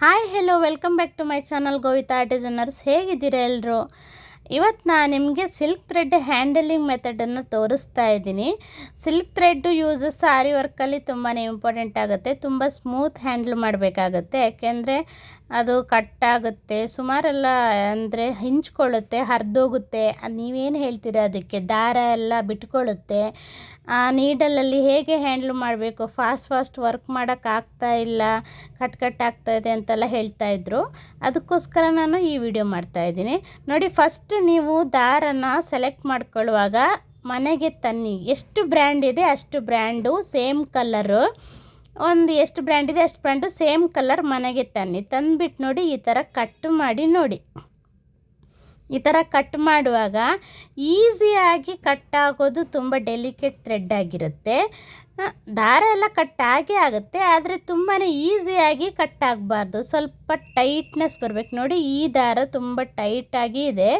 Hi hello welcome back to my channel Govita designers ಹೇಗಿದ್ದೀರಾ ಎಲ್ಲರೂ ಇವತ್ತು ನಾನು ನಿಮಗೆ ಸಿಲ್ಕ್ ಥ್ರೆಡ್ ಹ್ಯಾಂಡಲಿಂಗ್ ಮೆಥಡನ್ನು ತೋರಿಸ್ತಾ ಇದ್ದೀನಿ. ಸಿಲ್ಕ್ ಥ್ರೆಡ್ಡು ಯೂಸಸ್ ಸಾರಿ ವರ್ಕಲ್ಲಿ ತುಂಬಾ ಇಂಪಾರ್ಟೆಂಟ್ ಆಗುತ್ತೆ. ತುಂಬ ಸ್ಮೂತ್ ಹ್ಯಾಂಡಲ್ ಮಾಡಬೇಕಾಗತ್ತೆ. ಯಾಕೆಂದರೆ ಅದು ಕಟ್ಟಾಗುತ್ತೆ ಸುಮಾರೆಲ್ಲ ಅಂದರೆ ಹಿಂಚ್ಕೊಳ್ಳುತ್ತೆ, ಹರಿದೋಗುತ್ತೆ. ನೀವೇನು ಹೇಳ್ತೀರಾ ಅದಕ್ಕೆ? ದಾರ ಎಲ್ಲ ಬಿಟ್ಕೊಳ್ಳುತ್ತೆ. ಆ ನೀಡಲಲ್ಲಿ ಹೇಗೆ ಹ್ಯಾಂಡ್ಲ್ ಮಾಡಬೇಕು? ಫಾಸ್ಟ್ ಫಾಸ್ಟ್ ವರ್ಕ್ ಮಾಡೋಕ್ಕಾಗ್ತಾ ಇಲ್ಲ, ಕಟ್ ಕಟ್ ಆಗ್ತಾ ಇದೆ ಅಂತೆಲ್ಲ ಹೇಳ್ತಾ ಇದ್ರು. ಅದಕ್ಕೋಸ್ಕರ ನಾನು ಈ ವಿಡಿಯೋ ಮಾಡ್ತಾ ಇದ್ದೀನಿ. ನೋಡಿ ಫಸ್ಟ್ ನೀವು ದಾರನ ಸೆಲೆಕ್ಟ್ ಮಾಡ್ಕೊಳ್ಳುವಾಗ ಮನೆಗೆ ತನ್ನಿ. ಎಷ್ಟು ಬ್ರ್ಯಾಂಡ್ ಇದೆ ಅಷ್ಟು ಬ್ರ್ಯಾಂಡು ಸೇಮ್ ಕಲ್ಲರು ಒಂದು ಎಷ್ಟು ಬ್ರ್ಯಾಂಡ್ ಇದೆ ಅಷ್ಟು ಬ್ರ್ಯಾಂಡು ಸೇಮ್ ಕಲರ್ ಮನೆಗೆ ತನ್ನಿ. ತಂದುಬಿಟ್ಟು ನೋಡಿ ಈ ಥರ ಕಟ್ ಮಾಡಿ ನೋಡಿ. ಈ ಥರ ಕಟ್ ಮಾಡುವಾಗ ಈಸಿಯಾಗಿ ಕಟ್ ಆಗೋದು ತುಂಬ ಡೆಲಿಕೇಟ್ ಥ್ರೆಡ್ ಆಗಿರುತ್ತೆ. ದಾರ ಎಲ್ಲ ಕಟ್ ಆಗೇ ಆಗುತ್ತೆ, ಆದರೆ ತುಂಬಾ ಈಸಿಯಾಗಿ ಕಟ್ ಆಗಬಾರ್ದು. ಸ್ವಲ್ಪ ಟೈಟ್ನೆಸ್ ಬರಬೇಕು. ನೋಡಿ, ಈ ದಾರ ತುಂಬ ಟೈಟಾಗಿ ಇದೆ.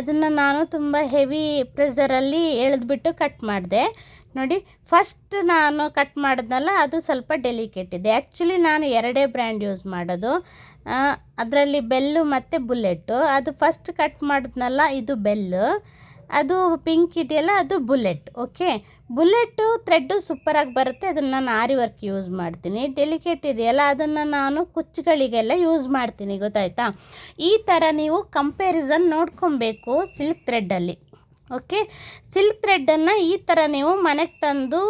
ಅದನ್ನು ನಾನು ತುಂಬ ಹೆವಿ ಪ್ರೆಸರಲ್ಲಿ ಎಳೆದ್ಬಿಟ್ಟು ಕಟ್ ಮಾಡಿದೆ. ನೋಡಿ ಫಸ್ಟ್ ನಾನು ಕಟ್ ಮಾಡಿದ್ನಲ್ಲ, ಅದು ಸ್ವಲ್ಪ ಡೆಲಿಕೇಟ್ ಇದೆ. ಆ್ಯಕ್ಚುಲಿ ನಾನು ಎರಡೇ ಬ್ರ್ಯಾಂಡ್ ಯೂಸ್ ಮಾಡೋದು. ಅದರಲ್ಲಿ ಬೆಲ್ಲು ಮತ್ತು ಬುಲೆಟ್ಟು ಅದು ಫಸ್ಟ್ ಕಟ್ ಮಾಡಿದ್ನಲ್ಲ, ಇದು ಬೆಲ್ಲು. ಅದು ಪಿಂಕ್ ಇದೆಯಲ್ಲ, ಅದು ಬುಲೆಟ್ ಓಕೆ ಬುಲೆಟ್ಟು ಥ್ರೆಡ್ಡು ಸೂಪರಾಗಿ ಬರುತ್ತೆ, ಅದನ್ನು ನಾನು ಆರಿ ವರ್ಕ್ ಯೂಸ್ ಮಾಡ್ತೀನಿ. ಡೆಲಿಕೇಟ್ ಇದೆಯಲ್ಲ, ಅದನ್ನು ನಾನು ಕುಚ್ಚುಗಳಿಗೆಲ್ಲ ಯೂಸ್ ಮಾಡ್ತೀನಿ, ಗೊತ್ತಾಯ್ತಾ? ಈ ಥರ ನೀವು ಕಂಪ್ಯಾರಿಸನ್ ನೋಡ್ಕೊಬೇಕು ಸಿಲ್ಕ್ ಥ್ರೆಡ್ಡಲ್ಲಿ ಓಕೆ ಸಿಲ್ಕ್ ಥ್ರೆಡ್ಡನ್ನು ಈ ಥರ ನೀವು ಮನೆಗೆ ತಂದು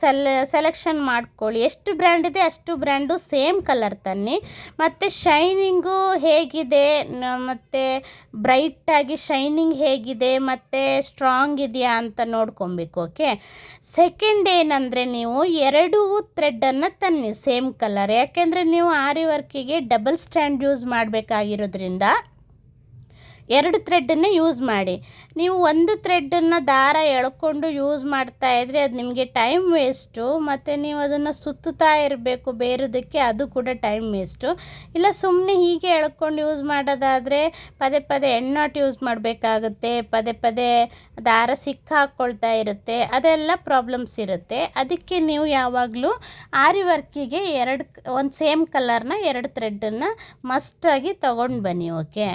ಸೆಲ್ ಸೆಲೆಕ್ಷನ್ ಮಾಡ್ಕೊಳ್ಳಿ. ಎಷ್ಟು ಬ್ರ್ಯಾಂಡ್ ಇದೆ ಅಷ್ಟು ಬ್ರ್ಯಾಂಡು ಸೇಮ್ ಕಲರ್ ತನ್ನಿ. ಮತ್ತು ಶೈನಿಂಗು ಹೇಗಿದೆ ಮತ್ತು ಬ್ರೈಟಾಗಿ ಶೈನಿಂಗ್ ಹೇಗಿದೆ, ಮತ್ತು ಸ್ಟ್ರಾಂಗ್ ಇದೆಯಾ ಅಂತ ನೋಡ್ಕೊಬೇಕು ಓಕೆ ಸೆಕೆಂಡ್ ಏನಂದರೆ ನೀವು ಎರಡೂ ಥ್ರೆಡ್ಡನ್ನು ತನ್ನಿ ಸೇಮ್ ಕಲರ್ ಯಾಕೆಂದರೆ ನೀವು ಆರಿ ವರ್ಕಿಗೆ ಡಬಲ್ ಸ್ಟ್ಯಾಂಡ್ ಯೂಸ್ ಮಾಡಬೇಕಾಗಿರೋದ್ರಿಂದ ಎರಡು ಥ್ರೆಡ್ಡನ್ನೇ ಯೂಸ್ ಮಾಡಿ. ನೀವು ಒಂದು ಥ್ರೆಡ್ಡನ್ನು ದಾರ ಎಳ್ಕೊಂಡು ಯೂಸ್ ಮಾಡ್ತಾ ಇದ್ರೆ ಅದು ನಿಮಗೆ ಟೈಮ್ ವೇಸ್ಟು ಮತ್ತು ನೀವು ಅದನ್ನು ಸುತ್ತುತ್ತಾ ಇರಬೇಕು ಬೇರೋದಕ್ಕೆ ಅದು ಕೂಡ ಟೈಮ್ ವೇಸ್ಟು ಇಲ್ಲ ಸುಮ್ಮನೆ ಹೀಗೆ ಎಳ್ಕೊಂಡು ಯೂಸ್ ಮಾಡೋದಾದರೆ ಪದೇ ಪದೇ ಎಣ್ಣಾಟ್ ಯೂಸ್ ಮಾಡಬೇಕಾಗುತ್ತೆ, ಪದೇ ಪದೇ ದಾರ ಸಿಕ್ಕಾಕ್ಕೊಳ್ತಾ ಇರುತ್ತೆ, ಅದೆಲ್ಲ ಪ್ರಾಬ್ಲಮ್ಸ್ ಇರುತ್ತೆ. ಅದಕ್ಕೆ ನೀವು ಯಾವಾಗಲೂ ಆರಿ ವರ್ಕಿಗೆ ಎರಡು, ಒಂದು ಸೇಮ್ ಕಲರ್ನ ಎರಡು ಥ್ರೆಡ್ಡನ್ನು ಮಸ್ಟಾಗಿ ತೊಗೊಂಡು ಬನ್ನಿ ಓಕೆ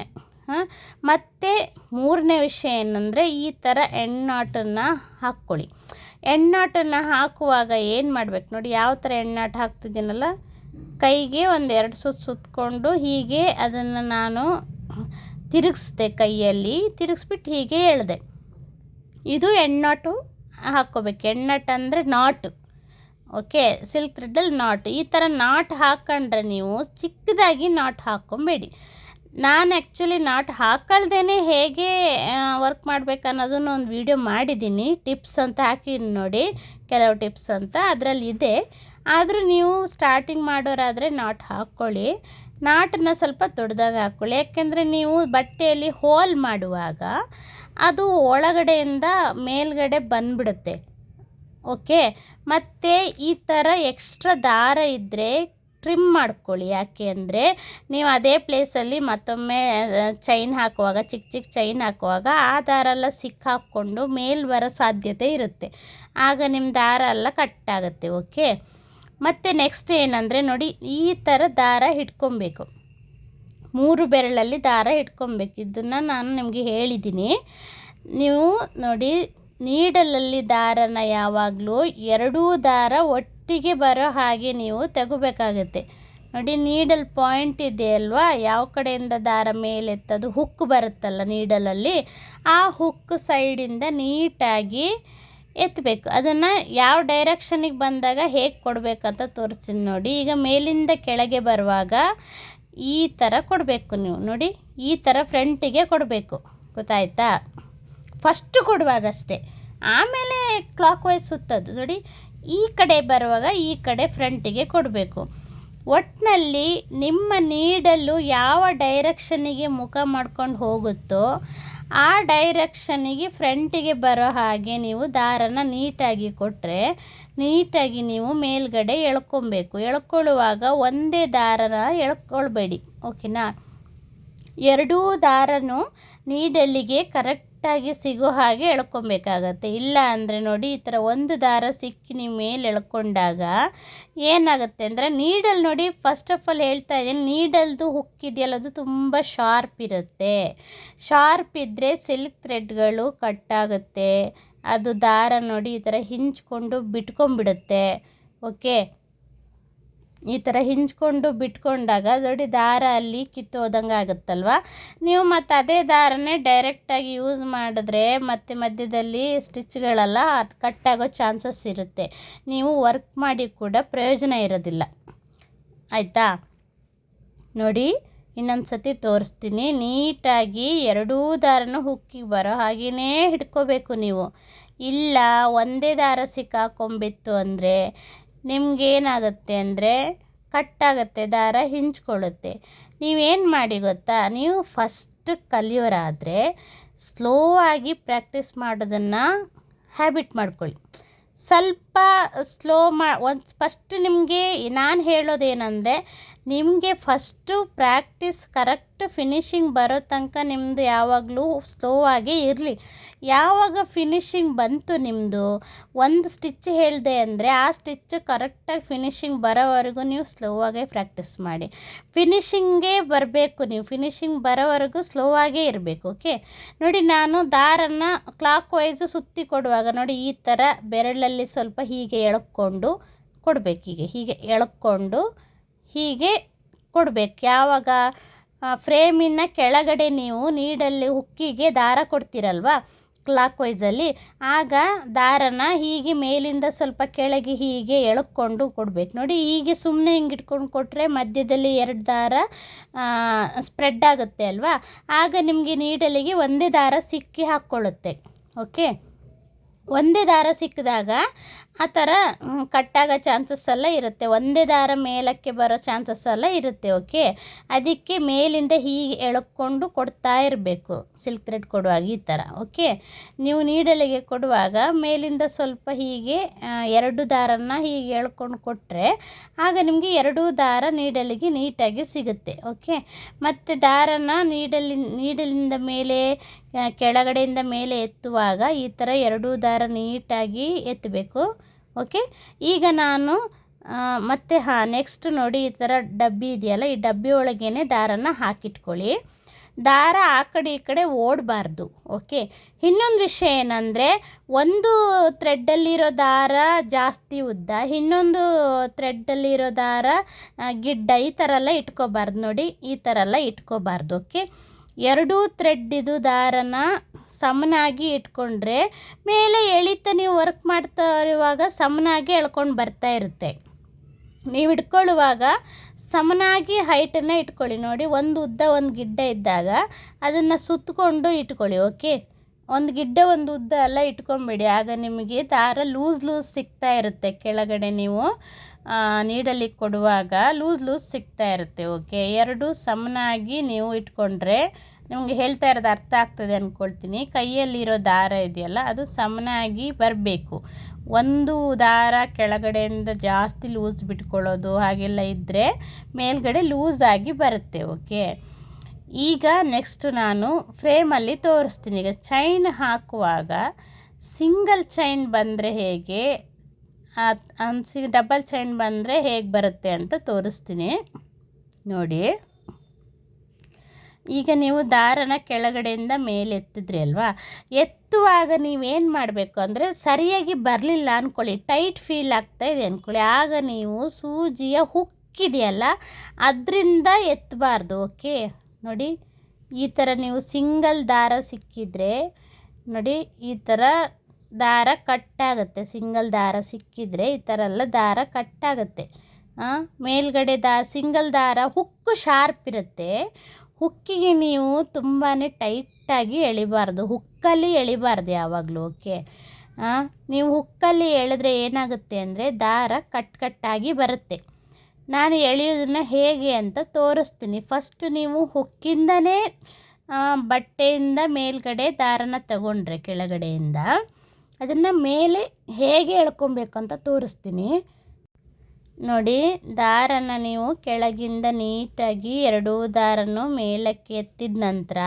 ಹಾಂ? ಮತ್ತು ಮೂರನೇ ವಿಷಯ ಏನಂದರೆ ಈ ಥರ ಎಣ್ಣಾಟನ್ನು ಹಾಕ್ಕೊಳ್ಳಿ. ಎಣ್ಣಾಟನ್ನು ಹಾಕುವಾಗ ಏನು ಮಾಡ್ಬೇಕು ನೋಡಿ, ಯಾವ ಥರ ಎಣ್ಣಾಟ ಹಾಕ್ತಿದ್ದೀನಲ್ಲ? ಕೈಗೆ ಒಂದು ಎರಡು ಸುತ್ತು ಸುತ್ತಕೊಂಡು ಹೀಗೆ ಅದನ್ನು ನಾನು ತಿರುಗಿಸ್ದೆ ಕೈಯಲ್ಲಿ, ತಿರುಗಿಸ್ಬಿಟ್ಟು ಹೀಗೆ ಎಳೆದೆ. ಇದು ಎಣ್ಣಾಟು ಹಾಕ್ಕೋಬೇಕು. ಎಣ್ಣಾಟ ಅಂದರೆ ನಾಟು. ಓಕೆ, ಸಿಲ್ಕ್ ಥ್ರೆಡ್ಡಲ್ಲಿ ನಾಟ್. ಈ ಥರ ನಾಟ್ ಹಾಕ್ಕೊಂಡ್ರೆ ನೀವು ಚಿಕ್ಕದಾಗಿ ನಾಟ್ ಹಾಕ್ಕೊಬೇಡಿ. ನಾನು ಆ್ಯಕ್ಚುಲಿ ನಾಟ್ ಹಾಕೊಳ್ದೇ ಹೇಗೆ ವರ್ಕ್ ಮಾಡ್ಬೇಕು ಅನ್ನೋದನ್ನು ಒಂದು ವಿಡಿಯೋ ಮಾಡಿದ್ದೀನಿ ಟಿಪ್ಸ್ ಅಂತ ಹಾಕಿದ್ದೀನಿ ನೋಡಿ. ಕೆಲವು ಟಿಪ್ಸ್ ಅಂತ ಅದರಲ್ಲಿ ಇದೆ ಆದರೂ ನೀವು ಸ್ಟಾರ್ಟಿಂಗ್ ಮಾಡೋರಾದರೆ ನಾಟ್ ಹಾಕ್ಕೊಳ್ಳಿ ನಾಟನ್ನು ಸ್ವಲ್ಪ ದೊಡ್ಡದಾಗಿ ಹಾಕ್ಕೊಳ್ಳಿ ಯಾಕೆಂದರೆ ನೀವು ಬಟ್ಟೆಯಲ್ಲಿ ಹೋಲ್ ಮಾಡುವಾಗ ಅದು ಒಳಗಡೆಯಿಂದ ಮೇಲ್ಗಡೆ ಬಂದ್ಬಿಡುತ್ತೆ. ಓಕೆ ಮತ್ತು ಈ ಥರ ಎಕ್ಸ್ಟ್ರಾ ದಾರ ಇದ್ದರೆ ಟ್ರಿಮ್ ಮಾಡ್ಕೊಳ್ಳಿ. ಯಾಕೆ ಅಂದರೆ ನೀವು ಅದೇ ಪ್ಲೇಸಲ್ಲಿ ಮತ್ತೊಮ್ಮೆ ಚೈನ್ ಹಾಕುವಾಗ ಚಿಕ್ಕ ಚಿಕ್ಕ ಚೈನ್ ಹಾಕುವಾಗ ಆ ದಾರ ಎಲ್ಲ ಸಿಕ್ಕಾಕ್ಕೊಂಡು ಮೇಲ್ ಬರೋ ಸಾಧ್ಯತೆ ಇರುತ್ತೆ. ಆಗ ನಿಮ್ಮ ದಾರ ಎಲ್ಲ ಕಟ್ಟಾಗುತ್ತೆ ಓಕೆ ಮತ್ತು ನೆಕ್ಸ್ಟ್ ಏನಂದರೆ ನೋಡಿ, ಈ ಥರ ದಾರ ಹಿಡ್ಕೊಬೇಕು ಮೂರು ಬೆರಳಲ್ಲಿ ದಾರ ಹಿಡ್ಕೊಬೇಕು ಇದನ್ನು ನಾನು ನಿಮಗೆ ಹೇಳಿದ್ದೀನಿ ನೀವು ನೋಡಿ, ನೀಡಲಲ್ಲಿ ದಾರನ ಯಾವಾಗಲೂ ಎರಡೂ ದಾರ ಒಟ್ಟಿಗೆ ಬರೋ ಹಾಗೆ ನೀವು ತೆಗೋಬೇಕಾಗುತ್ತೆ. ನೋಡಿ, ನೀಡಲ್ ಪಾಯಿಂಟ್ ಇದೆ ಅಲ್ವಾ? ಯಾವ ಕಡೆಯಿಂದ ದಾರ ಮೇಲೆತ್ತದು? ಹುಕ್ ಬರುತ್ತಲ್ಲ ನೀಡಲಲ್ಲಿ. ಆ ಹುಕ್ ಸೈಡಿಂದ ನೀಟಾಗಿ ಎತ್ತಬೇಕು ಅದನ್ನು ಯಾವ ಡೈರೆಕ್ಷನಿಗೆ ಬಂದಾಗ ಹೇಗೆ ಕೊಡಬೇಕಂತ ತೋರಿಸ್ತೀನಿ ನೋಡಿ. ಈಗ ಮೇಲಿಂದ ಕೆಳಗೆ ಬರುವಾಗ ಈ ಥರ ಕೊಡಬೇಕು ನೀವು. ನೋಡಿ, ಈ ಥರ ಫ್ರಂಟಿಗೆ ಕೊಡಬೇಕು. ಗೊತ್ತಾಯ್ತಾ? ಫಸ್ಟು ಕೊಡುವಾಗಷ್ಟೇ. ಆಮೇಲೆ ಕ್ಲಾಕ್ ವೈಸ್ ಸುತ್ತದು. ನೋಡಿ ಈ ಕಡೆ ಬರುವಾಗ ಈ ಕಡೆ ಫ್ರಂಟಿಗೆ ಕೊಡಬೇಕು. ಒಟ್ಟಿನಲ್ಲಿ ನಿಮ್ಮ ನೀಡಲು ಯಾವ ಡೈರೆಕ್ಷನಿಗೆ ಮುಖ ಮಾಡ್ಕೊಂಡು ಹೋಗುತ್ತೋ ಆ ಡೈರೆಕ್ಷನಿಗೆ ಫ್ರಂಟಿಗೆ ಬರೋ ಹಾಗೆ ನೀವು ದಾರನ ನೀಟಾಗಿ ಕೊಟ್ಟರೆ ನೀಟಾಗಿ ನೀವು ಮೇಲ್ಗಡೆ ಎಳ್ಕೊಬೇಕು. ಎಳ್ಕೊಳ್ಳುವಾಗ ಒಂದೇ ದಾರನ ಎಳ್ಕೊಳ್ಬೇಡಿ. ಓಕೆನಾ ಎರಡೂ ದಾರನೂ ನೀಡಲ್ಲಿಗೆ ಕರೆಕ್ಟ್ ಕರೆಕ್ಟಾಗಿ ಸಿಗೋ ಹಾಗೆ ಎಳ್ಕೊಬೇಕಾಗತ್ತೆ. ಇಲ್ಲ ಅಂದರೆ ನೋಡಿ, ಈ ಥರ ಒಂದು ದಾರ ಸಿಕ್ಕಿ ನಿಮ್ಮ ಮೇಲೆ ಎಳ್ಕೊಂಡಾಗ ಏನಾಗುತ್ತೆ ಅಂದರೆ ನೀಡಲ್ ನೋಡಿ ಫಸ್ಟ್ ಆಫ್ ಆಲ್ ಹೇಳ್ತಾ ಇದ್ದೀನಿ, ನೀಡಲ್ದು ಹುಕ್ಕಿದೆಯಲ್ಲ ಅದು ತುಂಬ ಶಾರ್ಪ್ ಇರುತ್ತೆ. ಶಾರ್ಪ್ ಇದ್ದರೆ ಸಿಲ್ಕ್ ಥ್ರೆಡ್ಗಳು ಕಟ್ಟಾಗುತ್ತೆ ಅದು ದಾರ ನೋಡಿ ಈ ಥರ ಹಿಂಚ್ಕೊಂಡು ಬಿಟ್ಕೊಂಡ್ಬಿಡುತ್ತೆ. ಓಕೆ ಈ ಥರ ಹಿಂಚ್ಕೊಂಡು ಬಿಟ್ಕೊಂಡಾಗ ನೋಡಿ ದಾರ ಅಲ್ಲಿ ಕಿತ್ತು ಹೋದಂಗೆ ಆಗುತ್ತಲ್ವ? ನೀವು ಮತ್ತು ಅದೇ ದಾರನೇ ಡೈರೆಕ್ಟಾಗಿ ಯೂಸ್ ಮಾಡಿದ್ರೆ ಮತ್ತೆ ಮಧ್ಯದಲ್ಲಿ ಸ್ಟಿಚ್ಗಳೆಲ್ಲ ಅದು ಕಟ್ಟಾಗೋ ಚಾನ್ಸಸ್ ಇರುತ್ತೆ. ನೀವು ವರ್ಕ್ ಮಾಡಿ ಕೂಡ ಪ್ರಯೋಜನ ಇರೋದಿಲ್ಲ. ಆಯಿತಾ? ನೋಡಿ ಇನ್ನೊಂದು ಸತಿ ತೋರಿಸ್ತೀನಿ. ನೀಟಾಗಿ ಎರಡೂ ದಾರನೂ ಹುಕ್ಕಿಗೆ ಬರೋ ಹಾಗೆಯೇ ಹಿಡ್ಕೋಬೇಕು ನೀವು. ಇಲ್ಲ, ಒಂದೇ ದಾರ ಸಿಕ್ಕಾಕೊಂಬಿತ್ತು ಅಂದರೆ ನಿಮ್ಗೇನಾಗುತ್ತೆ ಅಂದರೆ ಕಟ್ಟಾಗುತ್ತೆ, ದಾರ ಹಿಂಚ್ಕೊಳ್ಳುತ್ತೆ. ನೀವೇನು ಮಾಡಿ ಗೊತ್ತಾ? ನೀವು ಫಸ್ಟ್ ಕಲಿಯೋರಾದರೆ ಸ್ಲೋ ಆಗಿ ಪ್ರಾಕ್ಟೀಸ್ ಮಾಡೋದನ್ನು ಹ್ಯಾಬಿಟ್ ಮಾಡ್ಕೊಳ್ಳಿ. ಸ್ವಲ್ಪ ಸ್ಲೋ ಮಾ, ಒಂದು ಫಸ್ಟ್ ನಿಮಗೆ ನಾನು ಹೇಳೋದೇನೆಂದರೆ ನಿಮಗೆ ಫಸ್ಟು ಪ್ರಾಕ್ಟೀಸ್ ಕರೆಕ್ಟ್ ಫಿನಿಶಿಂಗ್ ಬರೋ ತನಕ ನಿಮ್ಮದು ಯಾವಾಗಲೂ ಸ್ಲೋ ಆಗೇ ಇರಲಿ. ಯಾವಾಗ ಫಿನಿಶಿಂಗ್ ಬಂತು ನಿಮ್ಮದು ಒಂದು ಸ್ಟಿಚ್ ಹೇಳಿದೆ ಅಂದರೆ ಆ ಸ್ಟಿಚ್ ಕರೆಕ್ಟಾಗಿ ಫಿನಿಶಿಂಗ್ ಬರೋವರೆಗೂ ನೀವು ಸ್ಲೋ ಆಗೇ ಪ್ರಾಕ್ಟೀಸ್ ಮಾಡಿ. ಫಿನಿಶಿಂಗೇ ಬರಬೇಕು ನೀವು. ಫಿನಿಶಿಂಗ್ ಬರೋವರೆಗೂ ಸ್ಲೋ ಆಗೇ ಇರಬೇಕು ಓಕೆ ನೋಡಿ ನಾನು ದಾರನ್ನು ಕ್ಲಾಕ್ ವೈಸು ಸುತ್ತಿ ಕೊಡುವಾಗ ನೋಡಿ ಈ ಥರ ಬೆರಳಲ್ಲಿ ಸ್ವಲ್ಪ ಹೀಗೆ ಎಳ್ಕೊಂಡು ಕೊಡಬೇಕು ಹೀಗೆ. ಹೀಗೆ ಎಳ್ಕೊಂಡು ಹೀಗೆ ಕೊಡಬೇಕು. ಯಾವಾಗ ಫ್ರೇಮಿನ ಕೆಳಗಡೆ ನೀವು ನೀಡಲ್ಲಿ ಹುಕ್ಕಿಗೆ ದಾರ ಕೊಡ್ತೀರಲ್ವ? ಕ್ಲಾಕ್ ವೈಸಲ್ಲಿ ಆಗ ದಾರನ ಹೀಗೆ ಮೇಲಿಂದ ಸ್ವಲ್ಪ ಕೆಳಗೆ ಹೀಗೆ ಎಳ್ಕೊಂಡು ಕೊಡಬೇಕು. ನೋಡಿ, ಹೀಗೆ ಸುಮ್ಮನೆ ಹಿಂಗೆ ಇಟ್ಕೊಂಡು ಕೊಟ್ಟರೆ ಮಧ್ಯದಲ್ಲಿ ಎರಡು ದಾರ ಸ್ಪ್ರೆಡ್ ಆಗುತ್ತೆ ಅಲ್ವಾ? ಆಗ ನಿಮಗೆ ನೀಡಲಿಗೆ ಒಂದೇ ದಾರ ಸಿಕ್ಕಿ ಹಾಕ್ಕೊಳ್ಳುತ್ತೆ. ಓಕೆ? ಒಂದೇ ದಾರ ಸಿಕ್ಕಿದಾಗ ಆ ಥರ ಕಟ್ಟಾಗೋ ಚಾನ್ಸಸ್ ಎಲ್ಲ ಇರುತ್ತೆ. ಒಂದೇ ದಾರ ಮೇಲಕ್ಕೆ ಬರೋ ಚಾನ್ಸಸ್ ಎಲ್ಲ ಇರುತ್ತೆ ಓಕೆ ಅದಕ್ಕೆ ಮೇಲಿಂದ ಹೀಗೆ ಎಳ್ಕೊಂಡು ಕೊಡ್ತಾ ಇರಬೇಕು. ಸಿಲ್ಕ್ ಥ್ರೆಡ್ ಕೊಡುವಾಗ ಈ ಥರ ಓಕೆ ನೀವು ನೀಡಲಿಗೆ ಕೊಡುವಾಗ ಮೇಲಿಂದ ಸ್ವಲ್ಪ ಹೀಗೆ ಎರಡು ದಾರನ ಹೀಗೆ ಎಳ್ಕೊಂಡು ಕೊಟ್ಟರೆ ಆಗ ನಿಮಗೆ ಎರಡೂ ದಾರ ನೀಡಲಿಗೆ ನೀಟಾಗಿ ಸಿಗುತ್ತೆ ಓಕೆ ಮತ್ತು ದಾರನ ನೀಡಲಿ ನೀಡಲಿಂದ ಮೇಲೆ ಕೆಳಗಡೆಯಿಂದ ಮೇಲೆ ಎತ್ತುವಾಗ ಈ ಥರ ಎರಡೂ ದಾರ ನೀಟಾಗಿ ಎತ್ತಬೇಕು. ಓಕೆ ಈಗ ನಾನು ಮತ್ತೆ ಹಾ ನೆಕ್ಸ್ಟ್ ನೋಡಿ ಈ ಥರ ಡಬ್ಬಿ ಇದೆಯಲ್ಲ, ಈ ಡಬ್ಬಿ ಒಳಗೇನೆ ದಾರನ ಹಾಕಿಟ್ಕೊಳ್ಳಿ. ದಾರ ಆ ಕಡೆ ಈ ಕಡೆ ಓಡಬಾರ್ದು ಓಕೆ ಇನ್ನೊಂದು ವಿಷಯ ಏನಂದರೆ, ಒಂದು ಥ್ರೆಡ್ಡಲ್ಲಿರೋ ದಾರ ಜಾಸ್ತಿ ಉದ್ದ, ಇನ್ನೊಂದು ಥ್ರೆಡ್ಡಲ್ಲಿರೋ ದಾರ ಗಿಡ್ಡ, ಈ ಥರ ಎಲ್ಲ ಇಟ್ಕೋಬಾರ್ದು ನೋಡಿ, ಈ ಥರ ಎಲ್ಲ ಇಟ್ಕೋಬಾರ್ದು ಓಕೆ ಎರಡೂ ಇದು ದಾರನ ಸಮನಾಗಿ ಇಟ್ಕೊಂಡ್ರೆ ಮೇಲೆ ಎಳಿತ ನೀವು ವರ್ಕ್ ಮಾಡ್ತಾ ಇರುವಾಗ ಸಮನಾಗಿ ಎಳ್ಕೊಂಡು ಬರ್ತಾ ಇರುತ್ತೆ. ನೀವು ಇಟ್ಕೊಳ್ಳುವಾಗ ಸಮನಾಗಿ ಹೈಟನ್ನು ಇಟ್ಕೊಳ್ಳಿ. ನೋಡಿ, ಒಂದು ಉದ್ದ ಒಂದು ಗಿಡ್ಡ ಇದ್ದಾಗ ಅದನ್ನು ಸುತ್ತಕೊಂಡು ಇಟ್ಕೊಳ್ಳಿ ಓಕೆ ಒಂದು ಗಿಡ್ಡ, ಒಂದು ಉದ್ದ ಎಲ್ಲ ಇಟ್ಕೊಂಬಿಡಿ ಆಗ ನಿಮಗೆ ದಾರ ಲೂಸ್ ಲೂಸ್ ಸಿಗ್ತಾ ಇರುತ್ತೆ. ಕೆಳಗಡೆ ನೀವು ನೀಡಲಿ ಕೊಡುವಾಗ ಲೂಸ್ ಲೂಸ್ ಸಿಗ್ತಾ ಇರುತ್ತೆ ಓಕೆ ಎರಡು ಸಮನಾಗಿ ನೀವು ಇಟ್ಕೊಂಡ್ರೆ ನಿಮಗೆ ಹೇಳ್ತಾ ಇರೋದು ಅರ್ಥ ಆಗ್ತದೆ ಅಂದ್ಕೊಳ್ತೀನಿ ಕೈಯಲ್ಲಿರೋ ದಾರ ಇದೆಯಲ್ಲ, ಅದು ಸಮನಾಗಿ ಬರಬೇಕು. ಒಂದು ದಾರ ಕೆಳಗಡೆಯಿಂದ ಜಾಸ್ತಿ ಲೂಸ್ ಬಿಟ್ಕೊಳ್ಳೋದು ಹಾಗೆಲ್ಲ ಇದ್ದರೆ ಮೇಲ್ಗಡೆ ಲೂಸಾಗಿ ಬರುತ್ತೆ, ಓಕೆ? ಈಗ ನೆಕ್ಸ್ಟ್ ನಾನು ಫ್ರೇಮಲ್ಲಿ ತೋರಿಸ್ತೀನಿ. ಈಗ ಚೈನ್ ಹಾಕುವಾಗ ಸಿಂಗಲ್ ಚೈನ್ ಬಂದರೆ ಹೇಗೆ? ಡಬಲ್ ಚೈನ್ ಬಂದರೆ ಹೇಗೆ ಬರುತ್ತೆ ಅಂತ ತೋರಿಸ್ತೀನಿ. ನೋಡಿ. ಈಗ ನೀವು ದಾರನ ಕೆಳಗಡೆಯಿಂದ ಮೇಲೆ ಎತ್ತಿದ್ರಿ ಅಲ್ವಾ? ಎತ್ತುವಾಗ ನೀವೇನು ಮಾಡಬೇಕು ಅಂದರೆ ಸರಿಯಾಗಿ ಬರಲಿಲ್ಲ ಅಂದ್ಕೊಳ್ಳಿ ಟೈಟ್ ಫೀಲ್ ಆಗ್ತಾ ಇದೆ ಅಂದ್ಕೊಳ್ಳಿ ಆಗ ನೀವು ಸೂಜಿಯ ಹುಕ್ಕಿದೆಯಲ್ಲ ಅದರಿಂದ ಎತ್ತಬಾರ್ದು ಓಕೆ? ನೋಡಿ, ಈ ಥರ ನೀವು ಸಿಂಗಲ್ ದಾರ ಸಿಕ್ಕಿದರೆ, ನೋಡಿ, ಈ ಥರ ದಾರ ಕಟ್ಟಾಗುತ್ತೆ ಸಿಂಗಲ್ ದಾರ ಸಿಕ್ಕಿದರೆ ಈ ಥರ ಎಲ್ಲ ದಾರ ಕಟ್ಟಾಗುತ್ತೆ ಮೇಲ್ಗಡೆ ದಾ, ಸಿಂಗಲ್ ದಾರ ಹುಕ್ಕು ಶಾರ್ಪ್ ಇರುತ್ತೆ. ಹುಕ್ಕಿಗೆ ನೀವು ತುಂಬಾ ಟೈಟಾಗಿ ಎಳಿಬಾರ್ದು. ಹುಕ್ಕಲ್ಲಿ ಎಳಿಬಾರ್ದು ಯಾವಾಗಲೂ, ಓಕೆ? ನೀವು ಹುಕ್ಕಲ್ಲಿ ಎಳೆದ್ರೆ ಏನಾಗುತ್ತೆ ಅಂದರೆ ದಾರ ಕಟ್ ಕಟ್ಟಾಗಿ ಬರುತ್ತೆ. ನಾನು ಎಳೆಯೋದನ್ನು ಹೇಗೆ ಅಂತ ತೋರಿಸ್ತೀನಿ. ಫಸ್ಟ್ ನೀವು ಹುಕ್ಕಿಂದನೇ ಬಟ್ಟೆಯಿಂದ ಮೇಲ್ಗಡೆ ದಾರನ ತಗೊಂಡ್ರೆ, ಕೆಳಗಡೆಯಿಂದ, ಅದನ್ನು ಮೇಲೆ ಹೇಗೆ ಎಳ್ಕೊಬೇಕು ಅಂತ ತೋರಿಸ್ತೀನಿ. ನೋಡಿ, ದಾರನ ನೀವು ಕೆಳಗಿಂದ ನೀಟಾಗಿ ಎರಡೂ ದಾರನು ಮೇಲಕ್ಕೆ ಎತ್ತಿದ ನಂತರ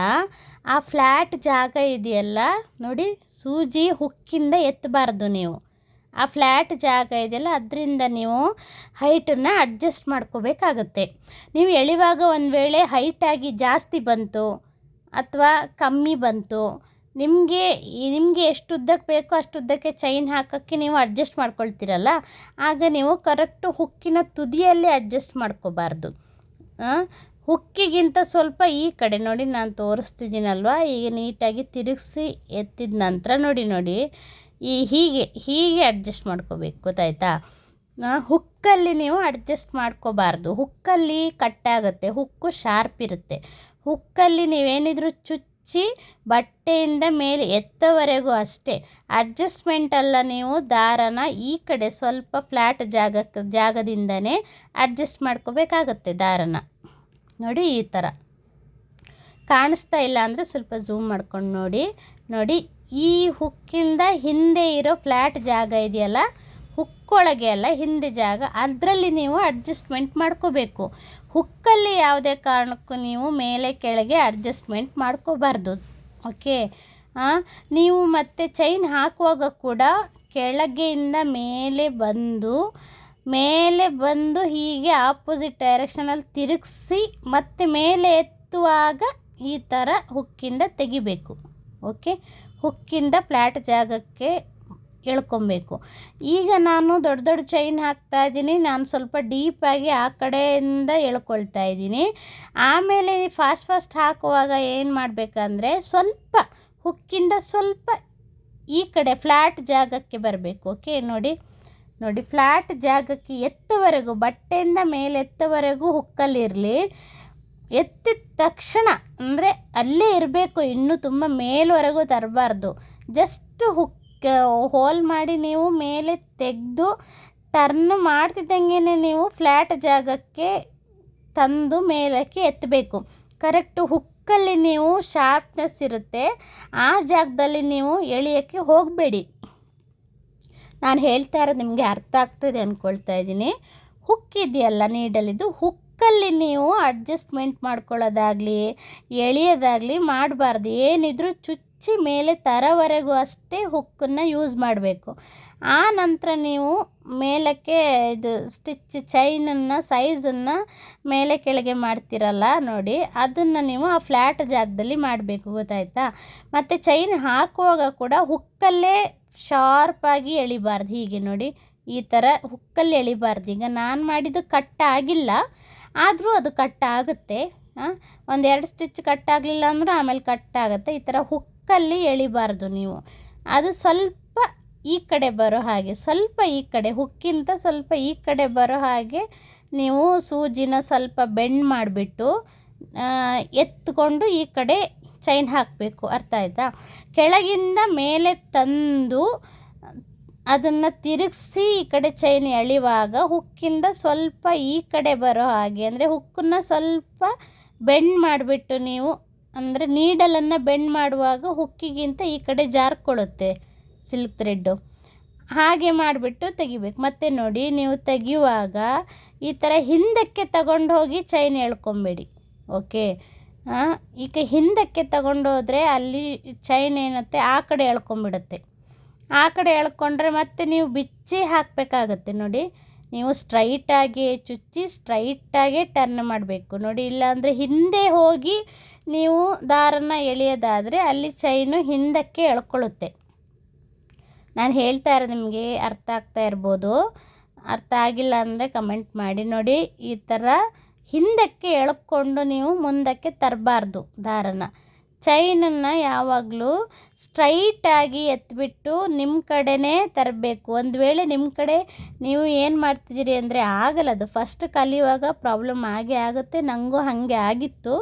ಆ ಫ್ಲ್ಯಾಟ್ ಜಾಗ ಇದೆಯಲ್ಲ, ನೋಡಿ, ಸೂಜಿ ಹುಕ್ಕಿಂದ ಎತ್ತಬಾರ್ದು ನೀವು. ಆ ಫ್ಲ್ಯಾಟ್ ಜಾಗ ಇದೆಯಲ್ಲ, ಅದರಿಂದ ನೀವು ಹೈಟನ್ನು ಅಡ್ಜಸ್ಟ್ ಮಾಡ್ಕೋಬೇಕಾಗತ್ತೆ. ನೀವು ಎಳಿವಾಗ ಒಂದು ವೇಳೆ ಹೈಟಾಗಿ ಜಾಸ್ತಿ ಬಂತು ಅಥವಾ ಕಮ್ಮಿ ಬಂತು ನಿಮಗೆ ನಿಮಗೆ ಎಷ್ಟು ಉದ್ದಕ್ಕೆ ಬೇಕೋ ಅಷ್ಟು ಉದ್ದಕ್ಕೆ ಚೈನ್ ಹಾಕೋಕ್ಕೆ ನೀವು ಅಡ್ಜಸ್ಟ್ ಮಾಡ್ಕೊಳ್ತೀರಲ್ಲ, ಆಗ ನೀವು ಕರೆಕ್ಟು ಹುಕ್ಕಿನ ತುದಿಯಲ್ಲಿ ಅಡ್ಜಸ್ಟ್ ಮಾಡ್ಕೋಬಾರ್ದು. ಹುಕ್ಕಿಗಿಂತ ಸ್ವಲ್ಪ ಈ ಕಡೆ ನೋಡಿ ನಾನು ತೋರಿಸ್ತಿದ್ದೀನಲ್ವ? ಈಗ ನೀಟಾಗಿ ತಿರುಗಿಸಿ ಎತ್ತಿದ ನಂತರ ನೋಡಿ ನೋಡಿ. ಈ ಹೀಗೆ ಹೀಗೆ ಅಡ್ಜಸ್ಟ್ ಮಾಡ್ಕೋಬೇಕು, ಗೊತ್ತಾಯ್ತಾ? ಹುಕ್ಕಲ್ಲಿ ನೀವು ಅಡ್ಜಸ್ಟ್ ಮಾಡ್ಕೋಬಾರ್ದು. ಹುಕ್ಕಲ್ಲಿ ಕಟ್ಟಾಗುತ್ತೆ ಹುಕ್ಕು ಶಾರ್ಪ್ ಇರುತ್ತೆ. ಹುಕ್ಕಲ್ಲಿ ನೀವೇನಿದ್ರು ಚುಚ್ಚಿ ಬಟ್ಟೆಯಿಂದ ಮೇಲೆ ಎತ್ತವರೆಗೂ ಅಷ್ಟೇ. ಅಡ್ಜಸ್ಟ್ಮೆಂಟ್ ಅಲ್ಲ ನೀವು ದಾರನ ಈ ಕಡೆ ಸ್ವಲ್ಪ ಫ್ಲ್ಯಾಟ್ ಜಾಗಕ್ಕೆ ಜಾಗದಿಂದನೇ ಅಡ್ಜಸ್ಟ್ ಮಾಡ್ಕೋಬೇಕಾಗತ್ತೆ ದಾರನ. ನೋಡಿ ಈ ಥರ ಕಾಣಿಸ್ತಾ ಇಲ್ಲ ಅಂದರೆ ಸ್ವಲ್ಪ ಝೂಮ್ ಮಾಡ್ಕೊಂಡು ನೋಡಿ. ನೋಡಿ ಈ ಹುಕ್ಕಿಂದ ಹಿಂದೆ ಇರೋ ಫ್ಲ್ಯಾಟ್ ಜಾಗ ಇದೆಯಲ್ಲ ಹುಕ್ಕೊಳಗೆ ಅಲ್ಲ, ಹಿಂದೆ ಜಾಗ, ಅದರಲ್ಲಿ ನೀವು ಅಡ್ಜಸ್ಟ್ಮೆಂಟ್ ಮಾಡ್ಕೋಬೇಕು. ಹುಕ್ಕಲ್ಲಿ ಯಾವುದೇ ಕಾರಣಕ್ಕೂ ನೀವು ಮೇಲೆ ಕೆಳಗೆ ಅಡ್ಜಸ್ಟ್ಮೆಂಟ್ ಮಾಡ್ಕೋಬಾರ್ದು ಓಕೆ ನೀವು ಮತ್ತೆ ಚೈನ್ ಹಾಕುವಾಗ ಕೂಡ ಕೆಳಗೆಯಿಂದ ಮೇಲೆ ಬಂದು ಮೇಲೆ ಬಂದು ಹೀಗೆ ಆಪೋಸಿಟ್ ಡೈರೆಕ್ಷನಲ್ಲಿ ತಿರುಗಿಸಿ ಮತ್ತೆ ಮೇಲೆ ಎತ್ತುವಾಗ ಈ ಥರ ಹುಕ್ಕಿಂದ ತೆಗಿಬೇಕು ಓಕೆ ಹುಕ್ಕಿಂದ ಫ್ಲ್ಯಾಟ್ ಜಾಗಕ್ಕೆ ಎಳ್ಕೊಬೇಕು ಈಗ ನಾನು ದೊಡ್ಡ ದೊಡ್ಡ ಚೈನ್ ಹಾಕ್ತಾ ಇದ್ದೀನಿ. ನಾನು ಸ್ವಲ್ಪ ಡೀಪಾಗಿ ಆ ಕಡೆಯಿಂದ ಎಳ್ಕೊಳ್ತಾ ಇದ್ದೀನಿ. ಆಮೇಲೆ ಫಾಸ್ಟ್ ಫಾಸ್ಟ್ ಹಾಕುವಾಗ ಏನು ಮಾಡಬೇಕಂದ್ರೆ ಸ್ವಲ್ಪ ಹುಕ್ಕಿಂದ ಸ್ವಲ್ಪ ಈ ಕಡೆ ಫ್ಲ್ಯಾಟ್ ಜಾಗಕ್ಕೆ ಬರಬೇಕು. ಓಕೆ ನೋಡಿ ನೋಡಿ ಫ್ಲ್ಯಾಟ್ ಜಾಗಕ್ಕೆ ಎತ್ತವರೆಗೂ, ಬಟ್ಟೆಯಿಂದ ಮೇಲೆ ಎತ್ತವರೆಗೂ ಹುಕ್ಕಲ್ಲಿರಲಿ. ಎತ್ತಿದ ತಕ್ಷಣ ಅಂದರೆ ಅಲ್ಲೇ ಇರಬೇಕು. ಇನ್ನೂ ತುಂಬ ಮೇಲ್ವರೆಗೂ ತರಬಾರ್ದು. ಜಸ್ಟ್ ಹುಕ್ ಹೋಲ್ ಮಾಡಿ ನೀವು ಮೇಲೆ ತೆಗೆದು ಟರ್ನ್ ಮಾಡ್ತಿದ್ದಂಗೆ ನೀವು ಫ್ಲ್ಯಾಟ್ ಜಾಗಕ್ಕೆ ತಂದು ಮೇಲಕ್ಕೆ ಎತ್ತಬೇಕು ಕರೆಕ್ಟು ಹುಕ್ಕಲ್ಲಿ ನೀವು ಶಾರ್ಪ್ನೆಸ್ ಇರುತ್ತೆ. ಆ ಜಾಗದಲ್ಲಿ ನೀವು ಎಳೆಯೋಕ್ಕೆ ಹೋಗಬೇಡಿ. ನಾನು ಹೇಳ್ತಾ ಇರೋದು ನಿಮಗೆ ಅರ್ಥ ಆಗ್ತದೆ ಅಂದ್ಕೊಳ್ತಾ ಇದ್ದೀನಿ. ಹುಕ್ ಇದೆಯಲ್ಲ ನೀಡಲಿದ್ದು ಹುಕ್ಕಲ್ಲಿ ನೀವು ಅಡ್ಜಸ್ಟ್ಮೆಂಟ್ ಮಾಡ್ಕೊಳ್ಳೋದಾಗಲಿ, ಎಳೆಯೋದಾಗಲಿ ಮಾಡಬಾರ್ದು. ಏನಿದ್ರೂ ಚುಚ್ಚಿ ಮೇಲೆ ತರವರೆಗೂ ಅಷ್ಟೇ ಹುಕ್ಕನ್ನು ಯೂಸ್ ಮಾಡಬೇಕು. ಆ ನಂತರ ನೀವು ಮೇಲಕ್ಕೆ ಇದು ಸ್ಟಿಚ್ ಚೈನನ್ನು ಸೈಜನ್ನು ಮೇಲೆ ಕೆಳಗೆ ಮಾಡ್ತಿರಲ್ಲ ನೋಡಿ, ಅದನ್ನು ನೀವು ಆ ಫ್ಲ್ಯಾಟ್ ಜಾಗದಲ್ಲಿ ಮಾಡಬೇಕು, ಗೊತ್ತಾಯ್ತಾ? ಮತ್ತು ಚೈನ್ ಹಾಕುವಾಗ ಕೂಡ ಹುಕ್ಕಲ್ಲೇ ಶಾರ್ಪಾಗಿ ಎಳಿಬಾರ್ದು. ಹೀಗೆ ನೋಡಿ, ಈ ಥರ ಹುಕ್ಕಲ್ಲಿ ಎಳಿಬಾರ್ದು. ಈಗ ನಾನು ಮಾಡಿದ್ದು ಕಟ್ ಆಗಿಲ್ಲ, ಆದರೂ ಅದು ಕಟ್ ಆಗುತ್ತೆ. ಒಂದೆರಡು ಸ್ಟಿಚ್ ಕಟ್ ಆಗಲಿಲ್ಲ ಅಂದರೂ ಆಮೇಲೆ ಕಟ್ ಆಗುತ್ತೆ. ಈ ಥರ ಹುಕ್ಕಲ್ಲಿ ಎಳಿಬಾರ್ದು ನೀವು. ಅದು ಸ್ವಲ್ಪ ಈ ಕಡೆ ಬರೋ ಹಾಗೆ, ಸ್ವಲ್ಪ ಈ ಕಡೆ, ಹುಕ್ಕಿಂತ ಸ್ವಲ್ಪ ಈ ಕಡೆ ಬರೋ ಹಾಗೆ ನೀವು ಸೂಜಿನ ಸ್ವಲ್ಪ ಬೆಂಡ್ ಮಾಡಿಬಿಟ್ಟು ಎತ್ಕೊಂಡು ಈ ಕಡೆ ಚೈನ್ ಹಾಕಬೇಕು. ಅರ್ಥ ಆಯಿತಾ? ಕೆಳಗಿಂದ ಮೇಲೆ ತಂದು ಅದನ್ನು ತಿರುಗಿಸಿ ಈ ಕಡೆ ಚೈನ್ ಎಳೆಯುವಾಗ ಹುಕ್ಕಿಂದ ಸ್ವಲ್ಪ ಈ ಕಡೆ ಬರೋ ಹಾಗೆ. ಅಂದರೆ ಹುಕ್ಕನ್ನು ಸ್ವಲ್ಪ ಬೆಂಡ್ ಮಾಡಿಬಿಟ್ಟು ನೀವು ಅಂದರೆ ನೀಡಲನ್ನು ಬೆಂಡ್ ಮಾಡುವಾಗ ಹುಕ್ಕಿಗಿಂತ ಈ ಕಡೆ ಜಾರ್ಕೊಳ್ಳುತ್ತೆ ಸಿಲ್ಕ್ ಥ್ರೆಡ್ಡು ಹಾಗೆ ಮಾಡಿಬಿಟ್ಟು ತೆಗಿಬೇಕು. ಮತ್ತು ನೋಡಿ, ನೀವು ತೆಗೆಯುವಾಗ ಈ ಥರ ಹಿಂದಕ್ಕೆ ತಗೊಂಡು ಹೋಗಿ ಚೈನ್ ಎಳ್ಕೊಬೇಡಿ ಓಕೆ ಈಗ ಹಿಂದಕ್ಕೆ ತಗೊಂಡೋದ್ರೆ ಅಲ್ಲಿ ಚೈನ್ ಏನತ್ತೆ, ಆ ಕಡೆ ಎಳ್ಕೊಂಬಿಡುತ್ತೆ. ಆ ಕಡೆ ಎಳ್ಕೊಂಡ್ರೆ ಮತ್ತೆ ನೀವು ಬಿಚ್ಚಿ ಹಾಕಬೇಕಾಗತ್ತೆ. ನೋಡಿ ನೀವು ಸ್ಟ್ರೈಟಾಗಿ ಚುಚ್ಚಿ ಸ್ಟ್ರೈಟಾಗೆ ಟರ್ನ್ ಮಾಡಬೇಕು. ನೋಡಿ, ಇಲ್ಲಾಂದರೆ ಹಿಂದೆ ಹೋಗಿ ನೀವು ದಾರನ ಎಳೆಯೋದಾದರೆ ಅಲ್ಲಿ ಚೈನು ಹಿಂದಕ್ಕೆ ಎಳ್ಕೊಳ್ಳುತ್ತೆ ನಾನು ಹೇಳ್ತಾ ಇರೋದು ನಿಮಗೆ ಅರ್ಥ ಆಗ್ತಾ ಇರ್ಬೋದು. ಅರ್ಥ ಆಗಿಲ್ಲ ಅಂದರೆ ಕಮೆಂಟ್ ಮಾಡಿ. ನೋಡಿ, ಈ ಥರ ಹಿಂದಕ್ಕೆ ಎಳ್ಕೊಂಡು ನೀವು ಮುಂದಕ್ಕೆ ತರಬಾರ್ದು ದಾರನ ಚೈನನ್ನು ಯಾವಾಗಲೂ ಸ್ಟ್ರೈಟಾಗಿ ಎತ್ತಿಬಿಟ್ಟು ನಿಮ್ಮ ಕಡೆನೇ ತರಬೇಕು. ಒಂದು ವೇಳೆ ನಿಮ್ಮ ಕಡೆ ನೀವು ಏನು ಮಾಡ್ತಿದ್ದೀರಿ ಅಂದರೆ ಆಗಲ್ಲ, ಅದು ಫಸ್ಟ್ ಕಲಿಯುವಾಗ ಪ್ರಾಬ್ಲಮ್ ಆಗೇ ಆಗುತ್ತೆ ನನಗೂ ಹಾಗೆ ಆಗಿತ್ತು.